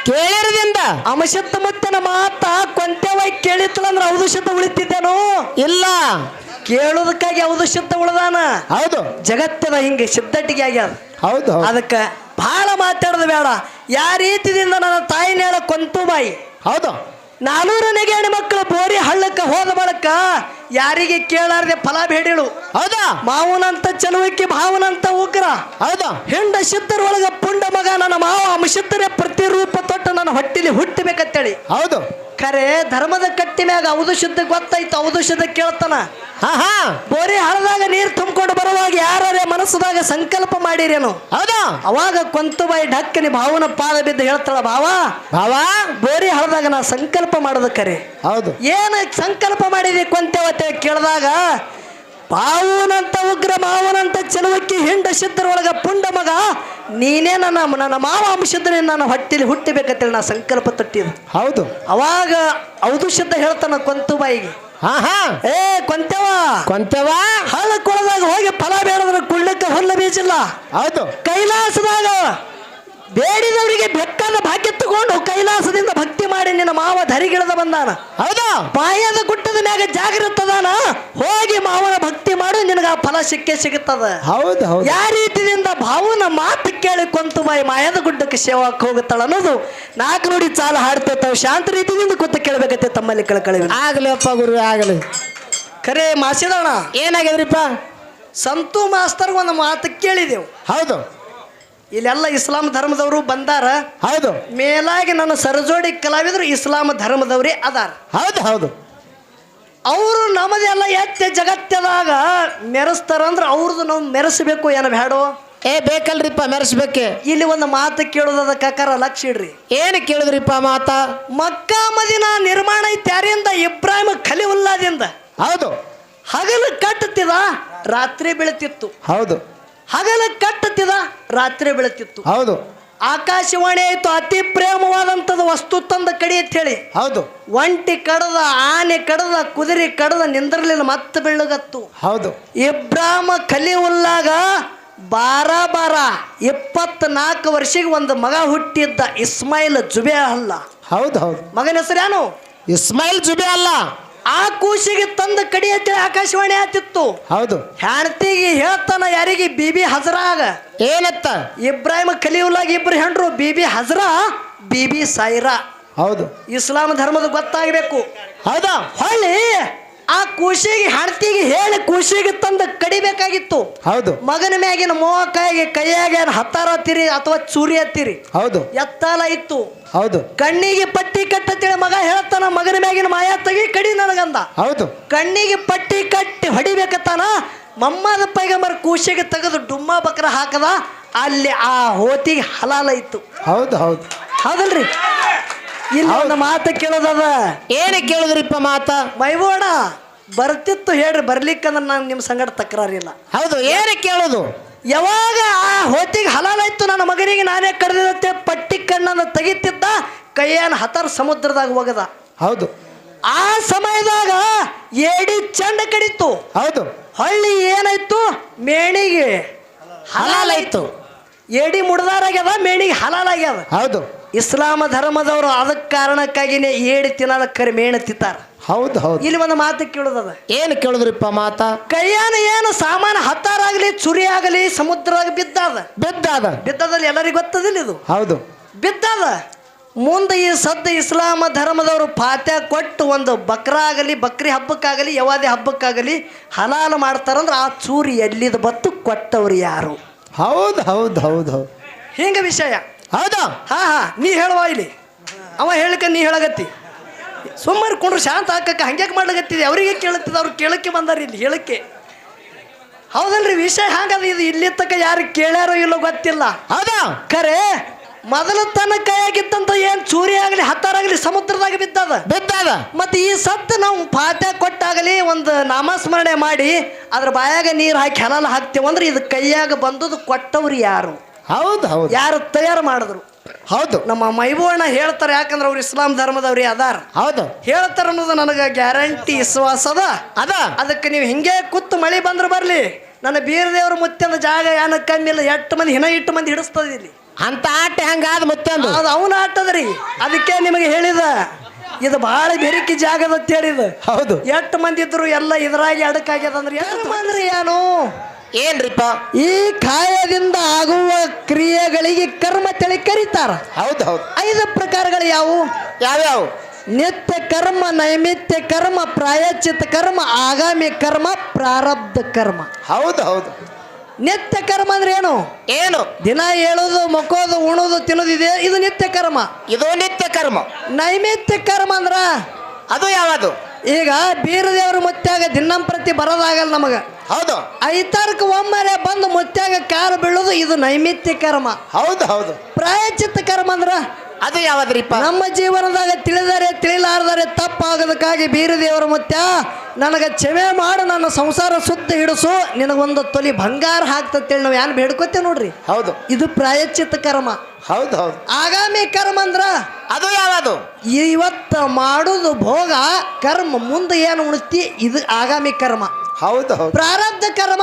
S2: ಕೇಳಿರದಿಂದ.
S1: ಅಂಶತ್ತ ಮುತ್ತನ ಮಾತ ಕೊಂತವಾಯಿ ಕೇಳಿತ್ತಲ್ಲ ಅಂದ್ರೆ ಅವಧು ಶುದ್ಧ ಉಳಿತಿದ್ದೇನೋ?
S2: ಇಲ್ಲ.
S1: ಕೇಳೋದಕ್ಕಾಗಿ ಅವಧು ಶುದ್ಧ ಉಳದಾನ?
S2: ಹೌದು.
S1: ಜಗತ್ತದ ಹಿಂಗೆ ಶುದ್ಧಟಿಗೆ ಆಗ್ಯದ.
S2: ಹೌದು ಹೌದು.
S1: ಅದಕ್ಕೆ ಬಹಳ ಮಾತಾಡೋದು ಬೇಡ. ಯಾವ ರೀತಿಯಿಂದ ನನ್ನ ತಾಯಿನೇಳ ಕೊಂತು ಬಾಯಿ?
S2: ಹೌದು.
S1: ನಾನೂರ ನೆಗೆಣಿ ಮಕ್ಕಳು ಬೋರಿ ಹಳ್ಳಕ್ಕೆ ಹೋದ ಬಳಕ ಯಾರಿಗೆ ಕೇಳಾರ್ದೆ ಫಲ ಬೇಡಿಳು.
S2: ಹೌದಾ?
S1: ಮಾವನಂತ ಚಲುವಿಕೆ ಭಾವನಂತ ಉಗ್ರ.
S2: ಹೌದಾ?
S1: ಹಿಂಡ ಸಿದ್ಧರೊಳಗ ಪುಂಡ ಮಗ ನನ್ನ ಮಾವ ಅಂಶಿದ್ದರೆ ಪ್ರತಿರೂಪ ತೊಟ್ಟು ನನ್ನ ಹೊಟ್ಟಿಲಿ ಹುಟ್ಟಬೇಕಂತೇಳಿ.
S2: ಹೌದು.
S1: ಖರೆ ಧರ್ಮದ ಕಟ್ಟಿ ಮ್ಯಾಗ ಅವದು ಶುದ್ಧ ಗೊತ್ತಾಯ್ತು ಅವದು ಶುದ್ಧ ಕೇಳ್ತಾನ.
S2: ಹಾ ಹಾ
S1: ಬೋರಿ ಹಳದಾಗ ನೀರು ತುಂಬಿಕೊಂಡು ಬರುವಾಗ ಯಾರೇ ಮನಸ್ಸದಾಗ ಸಂಕಲ್ಪ ಮಾಡಿರೇನು.
S2: ಹೌದಾ.
S1: ಅವಾಗ ಕೊಂತುಬಾಯಿ ಢಕ್ಕನಿ ಭಾವನ ಪಾದ ಬಿದ್ದು ಹೇಳ್ತಾಳ ಭಾವ
S2: ಭಾವ
S1: ಬೋರಿ ಹಳದಾಗ ನಾ ಸಂಕಲ್ಪ ಮಾಡದ ಕರೆ.
S2: ಹೌದು.
S1: ಏನು ಸಂಕಲ್ಪ ಮಾಡಿದಿ ಕೊಂತೆವತ್ತೆ ಕೇಳಿದಾಗ ಪಾವನಂತ ಉಗ್ರ ಮಾವನಂತ ಚಲುವಕ್ಕಿ ಹಿಂಡ ಸಿದ್ಧರೊಳಗ ಪುಂಡ ಮಗ ನೀನೇ ನನ್ನ ನನ್ನ ಮಾವ ಅಂಶದ್ರೆ ನನ್ನ ಹೊಟ್ಟಿಲಿ ಹುಟ್ಟಬೇಕಂತೇಳಿ ನಾ ಸಂಕಲ್ಪ ತೊಟ್ಟಿದ್ದು
S2: ಹೌದು.
S1: ಅವಾಗ ಹೌದು ಶಬ್ದ ಹೇಳ್ತಾನ ಕೊಂತುಬಾಯಿಗೆ
S2: ಹಾ ಹಾ
S1: ಏ ಕೊಂತೆವ
S2: ಕೊಂತೆವ
S1: ಹಳ್ಳ ಕೊಳದಾಗ ಹೋಗಿ ಫಲ ಬೇಡದ್ರ ಕುಳ್ಳಕ್ಕೆ ಹುಲ್ಲ ಬೀಜಿಲ್ಲ
S2: ಹೌದು.
S1: ಕೈಲಾಸದಾಗ ಬೇಡಿದವರಿಗೆ ಬೆಕ್ಕನ್ನು ಭಾಗ್ಯ ತಗೊಂಡು ಕೈಲಾಸದಿಂದ ಭಕ್ತಿ ಮಾಡಿ ನಿನ್ನ ಮಾವ ಧರಿಗಿಳದ ಬಂದಾನ.
S2: ಹೌದಾ?
S1: ಪಾಯದ ಗುಟ್ಟದ ಮ್ಯಾಗ ಜಾಗೃತದಾನ ಹೋಗಿ ಮಾವನ ಭಕ್ತಿ ಮಾಡು ನಿನಗ ಆ ಫಲ ಸಿಕ್ಕೇ ಸಿಗುತ್ತದೆ.
S2: ಹೌದು ಹೌದು.
S1: ಯಾವ ರೀತಿಯಿಂದ ಭಾವನ ಮಾತು ಕೇಳಿ ಕೊಂತು ಬಾಯಿ ಮಾಯದ ಗುಡ್ಡಕ್ಕೆ ಸೇವಾಕ್ ಹೋಗುತ್ತಾಳ ಅನ್ನೋದು ನಾಲ್ಕು ನುಡಿ ಚಾಲ ಹಾಡ್ತಿರ್ತಾವ ಶಾಂತ ರೀತಿಯಿಂದ ಕೂತು ಕೇಳಬೇಕತ್ತೆ ತಮ್ಮಲ್ಲಿ ಕಳ್ಕಳಿ
S2: ಆಗಲಿ ಅಪ್ಪ ಗುರು ಆಗಲಿ.
S1: ಖರೆ ಮಾಸಿದವಣ್ಣ
S2: ಏನಾಗ್ಯದ್ರಿಪ್ಪ?
S1: ಸಂತು ಮಾಸ್ತರ್ ಒಂದು ಮಾತು ಕೇಳಿದೆವು.
S2: ಹೌದು.
S1: ಇಲ್ಲೆಲ್ಲ ಇಸ್ಲಾಂ ಧರ್ಮದವರು ಬಂದಾರ.
S2: ಹೌದು.
S1: ಮೇಲಾಗಿ ನನ್ನ ಸರಜೋಡಿ ಕಲಾವಿದರು ಇಸ್ಲಾಂ ಧರ್ಮದವರೇ ಅದಾರ.
S2: ಹೌದು ಹೌದು.
S1: ಅವರು ನಮ್ಮದೆಲ್ಲ ಎತ್ತೆ ಜಗತ್ತದಾಗ ಮೆರೆಸ್ತಾರಂದ್ರೆ ಅವ್ರದ್ದು ನಾವು ಮೆರೆಸಬೇಕು ಏನು ಬೇಡೋ
S2: ಏ ಬೇಕಲ್ರಿಪ್ಪ ಮೆರೆಸ್ಬೇಕೆ.
S1: ಇಲ್ಲಿ ಒಂದು ಮಾತು ಕೇಳೋದದ ಕಕಾರ ಲಕ್ಷ ಇಡ್ರಿ.
S2: ಏನು ಕೇಳಿದ್ರಿಪ್ಪ ಮಾತ?
S1: ಮಕ್ಕಾ ಮದಿನ ನಿರ್ಮಾಣ ಇತ್ಯಾರಿಂದ ಇಬ್ರಾಹಿಮ್ ಖಲಿ ಉಲ್ಲಾದಿಂದ
S2: ಹೌದು.
S1: ಹಗಲು ಕಟ್ಟುತ್ತಿದ ರಾತ್ರಿ ಬೆಳತಿತ್ತು.
S2: ಹೌದು.
S1: ಹಗಲು ಕಟ್ಟತ್ತಿದ ರಾತ್ರಿ ಬೆಳತಿತ್ತು
S2: ಹೌದು.
S1: ಆಕಾಶವಾಣಿ ಆಯ್ತು ಅತಿ ಪ್ರೇಮವಾದಂಥದ್ದು ವಸ್ತು ತಂದ ಕಡಿ ಅಂತ ಹೇಳಿ.
S2: ಹೌದು.
S1: ಒಂಟಿ ಕಡದ ಆನೆ ಕಡದ ಕುದುರೆ ಕಡದ ನಿಂದಿರಲಿಲ್ಲ ಮತ್ತೆ ಬೆಳ್ಳಗತ್ತು.
S2: ಹೌದು.
S1: ಇಬ್ರಾಮ ಉಲ್ಲಾಗ ಬಾರ ಬಾರ ಇಪ್ಪತ್ನಾಲ್ಕು ವರ್ಷಕ್ಕೆ ಒಂದು ಮಗ ಹುಟ್ಟಿದ್ದ ಇಸ್ಮಾಯಿಲ್ ಜುಬೆ ಅಲ್ಲ
S2: ಹೌದು ಹೌದು.
S1: ಮಗನ ಏನು
S2: ಇಸ್ಮಾಯಿಲ್ ಜುಬೆ ಅಲ್ಲ
S1: ಆ ಕೂಸಿಗೆ ತಂದ ಕಡಿ ಹತ್ತಿರ ಆಕಾಶವಾಣಿ ಆತಿತ್ತು
S2: ಹೌದು.
S1: ಹೆಂಡತಿಗೆ ಹೇಳ್ತಾನ ಯಾರಿಗೆ ಬಿಬಿ ಹಜರಾಗ?
S2: ಏನತ್ತ?
S1: ಇಬ್ರಾಹಿಮ್ ಕಲಿಯುಲ್ಲಾಗ ಇಬ್ರು ಹೆಂಡ್ರು ಬಿಬಿ ಹಜರಾ ಬಿಬಿ ಸೈರಾ.
S2: ಹೌದು.
S1: ಇಸ್ಲಾಂ ಧರ್ಮದ ಗೊತ್ತಾಗಬೇಕು.
S2: ಹೌದಾ?
S1: ಹೊಳ್ಳಿ ಆ ಕೂಸಿಗೆ ಹಣ್ತಿಗೆ ಹೇಳಿ ಕೂಸಿಗೆ ತಂದು ಕಡಿಬೇಕಾಗಿತ್ತು.
S2: ಹೌದು.
S1: ಮಗನ ಮ್ಯಾಗಿನ ಮೋಕಾಯಿಗೆ ಕೈಯಾಗ ಹತ್ತಾರ ಹತ್ತಿರಿ ಅಥವಾ ಚೂರಿ ಹತ್ತಿರಿ?
S2: ಹೌದು.
S1: ಎತ್ತಲ ಇತ್ತು.
S2: ಹೌದು.
S1: ಕಣ್ಣಿಗೆ ಪಟ್ಟಿ ಕಟ್ಟತ್ತೇಳಿ ಮಗ ಹೇಳ್ತಾನ ಮಗನ ಮ್ಯಾಗಿನ ಮಾಯ ತೆಗಿ ಕಡಿ ನನಗಂದ.
S2: ಹೌದು.
S1: ಕಣ್ಣಿಗೆ ಪಟ್ಟಿ ಕಟ್ಟಿ ಹೊಡಿಬೇಕತ್ತಾನ ಮಮ್ಮದ ಪೈಗಂಬರ್ ಕೂಸಿಗೆ ತೆಗೆದು ಡುಮ್ಮ ಬಕ್ರ ಹಾಕದ ಅಲ್ಲಿ ಆ ಹೋತಿಗೆ ಹಲಾಲ ಇತ್ತು.
S2: ಹೌದು ಹೌದು.
S1: ಹೌದಲ್ರಿ? ಇಲ್ಲಿ ಒಂದು ಮಾತು ಕೇಳೋದದ?
S2: ಏನು ಕೇಳಿದ್ರಿಪ್ಪ ಮಾತ?
S1: ಮೈಬೋಣ ಬರ್ತಿತ್ತು ಹೇಳ್ರಿ ಬರ್ಲಿಕ್ಕಂದ್ರೆ ನಾನು ನಿಮ್ಮ ಸಂಗಡ ತಕರಾರಿಲ್ಲ.
S2: ಹೌದು ಏನು ಕೇಳೋದು?
S1: ಯಾವಾಗ ಆ ಹೊತ್ತಿಗೆ ಹಲಾಲಾಯ್ತು ನನ್ನ ಮಗನಿಗೆ ನಾನೇ ಕಡ್ದಿರತ್ತೆ ಪಟ್ಟಿ ಕಣ್ಣನ್ನು ತೆಗಿತಿದ್ದ ಕೈಯನ್ನು ಹತಾರ ಸಮುದ್ರದಾಗ ಹೋಗದ.
S2: ಹೌದು.
S1: ಆ ಸಮಯದಾಗ ಏಡಿ ಚಂಡ ಕಡಿತು.
S2: ಹೌದು.
S1: ಹಳ್ಳಿ ಏನಾಯ್ತು? ಮೇಣಿಗೆ
S2: ಹಲಾಲಾಯ್ತು ಎಡಿ
S1: ಏಡಿ ಮುಡ್ದಾರಾಗ್ಯದ ಮೇಣಿಗೆ ಹಲಾಲಾಗ್ಯದ
S2: ಹೌದು.
S1: ಇಸ್ಲಾಮ ಧರ್ಮದವರು ಅದಕ್ಕೆ ಕಾರಣಕ್ಕಾಗಿನೇ ಏಡಿ ತಿನ್ನದ ಕರಿ ಮೇಣ ತಿಂತಾರ.
S2: ಹೌದು ಹೌದು.
S1: ಇಲ್ಲಿ ಒಂದು ಮಾತು ಕೇಳೋದದ
S2: ಏನು ಕೇಳಿದ್ರಿಪ್ಪ ಮಾತ?
S1: ಕೈಯಾನ ಏನು ಸಾಮಾನು ಹತ್ತಾರಾಗಲಿ ಚುರಿ ಆಗಲಿ ಸಮುದ್ರದಾಗ ಬಿದ್ದಾದ.
S2: ಬಿದ್ದಾದ?
S1: ಬಿದ್ದದಲ್ಲಿ ಎಲ್ಲರಿಗೂ ಗೊತ್ತದಿಲ್ಲ ಇದು.
S2: ಹೌದು.
S1: ಬಿದ್ದಾದ. ಮುಂದೆ ಈ ಸದ್ದ ಇಸ್ಲಾಮ ಧರ್ಮದವರು ಪಾತ್ಯ ಕೊಟ್ಟು ಒಂದು ಬಕ್ರ ಆಗಲಿ ಬಕ್ರಿ ಹಬ್ಬಕ್ಕಾಗಲಿ ಯವಾದಿ ಹಬ್ಬಕ್ಕಾಗಲಿ ಹಲಾಲು ಮಾಡ್ತಾರಂದ್ರೆ ಆ ಚೂರಿ ಎಲ್ಲಿದ ಬತ್ತು ಕೊಟ್ಟವ್ರು ಯಾರು?
S2: ಹೌದು ಹೌದು ಹೌದು ಹೌದು.
S1: ಹಿಂಗ ವಿಷಯ.
S2: ಹೌದಾ.
S1: ಹಾ ಹಾ ನೀ ಹೇಳುವ ಇಲ್ಲಿ. ಅವ ಹೇಳಕ್ಕೆ ನೀ ಹೇಳಗತ್ತಿ ಸುಮ್ಮನೆ ಕುಂಡ್ರು ಶಾಂತ ಹಾಕಕ್ಕೆ ಹಂಗ್ಯಾಕೆ ಮಾಡ್ಲಕತ್ತಿದೆ ಅವರಿಗೆ ಕೇಳುತ್ತಿದ್ದ ಅವ್ರು ಕೇಳಕ್ಕೆ ಬಂದಾರ ಇಲ್ಲಿ ಹೇಳಕ್ಕೆ ಹೌದಲ್ರಿ ವಿಷಯ ಹಾಗಲ್ಲ ಇದು ಇಲ್ಲಿ ತಕ್ಕ ಯಾರು ಕೇಳ್ಯಾರೋ ಇಲ್ಲೋ ಗೊತ್ತಿಲ್ಲ.
S2: ಹೌದಾ.
S1: ಖರೆ ಮೊದಲ ತನ್ನ ಕೈಯಾಗಿತ್ತಂತ ಏನ್ ಚೂರಿ ಆಗಲಿ ಹತ್ತಾರಾಗಲಿ ಸಮುದ್ರದಾಗ ಬಿದ್ದದ?
S2: ಬಿದ್ದಾದ.
S1: ಮತ್ತೆ ಈ ಸತ್ತು ನಾವು ಪಾತ್ಯ ಕೊಟ್ಟಾಗಲಿ ಒಂದು ನಾಮಸ್ಮರಣೆ ಮಾಡಿ ಅದ್ರ ಬಾಯಾಗ ನೀರು ಹಾಕಿ ಹಲಲ್ ಹಾಕ್ತೇವಂದ್ರೆ ಇದು ಕೈಯಾಗ ಬಂದದ್ದು ಕೊಟ್ಟವ್ರು ಯಾರು?
S2: ಹೌದು ಹೌದು.
S1: ಯಾರು ತಯಾರು ಮಾಡಿದ್ರು.
S2: ಹೌದು.
S1: ನಮ್ಮ ಮೈಬೋಣ ಹೇಳ್ತಾರೆ ಯಾಕಂದ್ರೆ ಅವ್ರು ಇಸ್ಲಾಂ ಧರ್ಮದವ್ರಿ ಅದಾರ.
S2: ಹೌದು.
S1: ಹೇಳ್ತಾರ ಅನ್ನೋದು ನನಗೆ ಗ್ಯಾರಂಟಿ ವಿಶ್ವಾಸ ಅದ.
S2: ಅದ.
S1: ಅದಕ್ಕೆ ನೀವು ಹಿಂಗೆ ಕುತ್ತು ಮಳೆ ಬಂದ್ರೆ ಬರಲಿ. ನನ್ನ ಬೀರದೇವ್ರ ಮುತ್ತಂದ ಜಾಗ ಯಾನ ಕಮ್ಮಿ ಇಲ್ಲ ಎಷ್ಟು ಮಂದಿ ಹಿನ ಇಟ್ಟು ಮಂದಿ ಹಿಡಿಸ್ತದ ಇಲ್ಲಿ.
S2: ಅಂತ ಆಟ ಹೆಂಗಾದ ಮುತ್ತಂದು
S1: ಅದು ಅವನ ಆಟದ್ರಿ. ಅದಕ್ಕೆ ನಿಮಗೆ ಹೇಳಿದ ಇದು ಬಹಳ ಬೆರಿಕಿ ಜಾಗದ ಅಂತ ಹೇಳಿದ
S2: ಹೌದು.
S1: ಎಷ್ಟು ಮಂದಿ ಇದ್ರು ಎಲ್ಲ ಇದ್ರಾಗಿ ಅಡಕಾಗ್ಯದ ಅಂದ್ರೆ ಅಂದ್ರೆ ಏನು
S2: ಏನ್ರಿಪ್ಪ?
S1: ಈ ಕಾಯದಿಂದ ಆಗುವ ಕ್ರಿಯೆಗಳಿಗೆ ಕರ್ಮ ತಳಿ ಕರೀತಾರ.
S2: ಹೌದು ಹೌದು
S1: ಐದು ಪ್ರಕಾರಗಳು ಯಾವುವು
S2: ಯಾವ್ಯಾವು?
S1: ನಿತ್ಯ ಕರ್ಮ ನೈಮಿತ್ಯ ಕರ್ಮ ಪ್ರಾಯಚಿತ ಕರ್ಮ ಆಗಾಮಿ ಕರ್ಮ ಪ್ರಾರಬ್ಧ ಕರ್ಮ.
S2: ಹೌದು ಹೌದು
S1: ನಿತ್ಯ ಕರ್ಮ ಅಂದ್ರೆ ಏನು?
S2: ಏನು?
S1: ದಿನ ಹೇಳೋದು ಮಕ್ಕೋದು ಉಣೋದು ತಿನ್ನೋದಿದೆ ಇದು ನಿತ್ಯ ಕರ್ಮ.
S2: ಇದು ನಿತ್ಯ ಕರ್ಮ.
S1: ನೈಮಿತ್ಯ ಕರ್ಮ ಅಂದ್ರ?
S2: ಅದು ಯಾವುದು?
S1: ಈಗ ಬೀರದೇವ್ರ ಮುತ್ಯಾಗ ದಿನಂಪ್ರತಿ ಬರೋದಾಗಲ್ಲ ನಮಗೆ.
S2: ಹೌದು.
S1: ಐತಾರಕ್ಕೆ ಒಮ್ಮೆ ಬಂದು ಮುತ್ಯಾಗ ಕಾಲು ಬೀಳೋದು ಇದು ನೈಮಿತ್ಯ ಕರ್ಮ.
S2: ಹೌದು ಹೌದು.
S1: ಪ್ರಾಯಚಿತ್ತ ಕರ್ಮ ಅಂದ್ರ
S2: ಅದು ಯಾವ್ದ್ರಿಪ್ಪ?
S1: ನಮ್ಮ ಜೀವನದಾಗ ತಿಳಿದರೆ ತಿಳಿಲಾರದರೆ ತಪ್ಪಾಗೋದಕ್ಕಾಗಿ ಬೀರದೇವರ ಮುತ್ಯ ನನಗೆ ಚೆವೆ ಮಾಡು ನನ್ನ ಸಂಸಾರ ಸುತ್ತ ಹಿಡಿಸು ನಿನಗೊಂದು ತೊಲಿ ಬಂಗಾರ ಹಾಕ್ತೇಳಿ ನಾವು ಏನು ಬೇಡ್ಕೋತೇವೆ ನೋಡ್ರಿ?
S2: ಹೌದು.
S1: ಇದು ಪ್ರಾಯಶ್ಚಿತ್ತ ಕರ್ಮ.
S2: ಹೌದು ಹೌದು.
S1: ಆಗಾಮಿ ಕರ್ಮ ಅಂದ್ರ?
S2: ಅದು ಯಾವುದು?
S1: ಇವತ್ತು ಮಾಡುದು ಭೋಗ ಕರ್ಮ ಮುಂದೆ ಏನು ಉಣಿಸ್ತಿ ಇದು ಆಗಾಮಿ ಕರ್ಮ.
S2: ಹೌದು ಹೌದು.
S1: ಪ್ರಾರಬ್ಧ ಕರ್ಮ.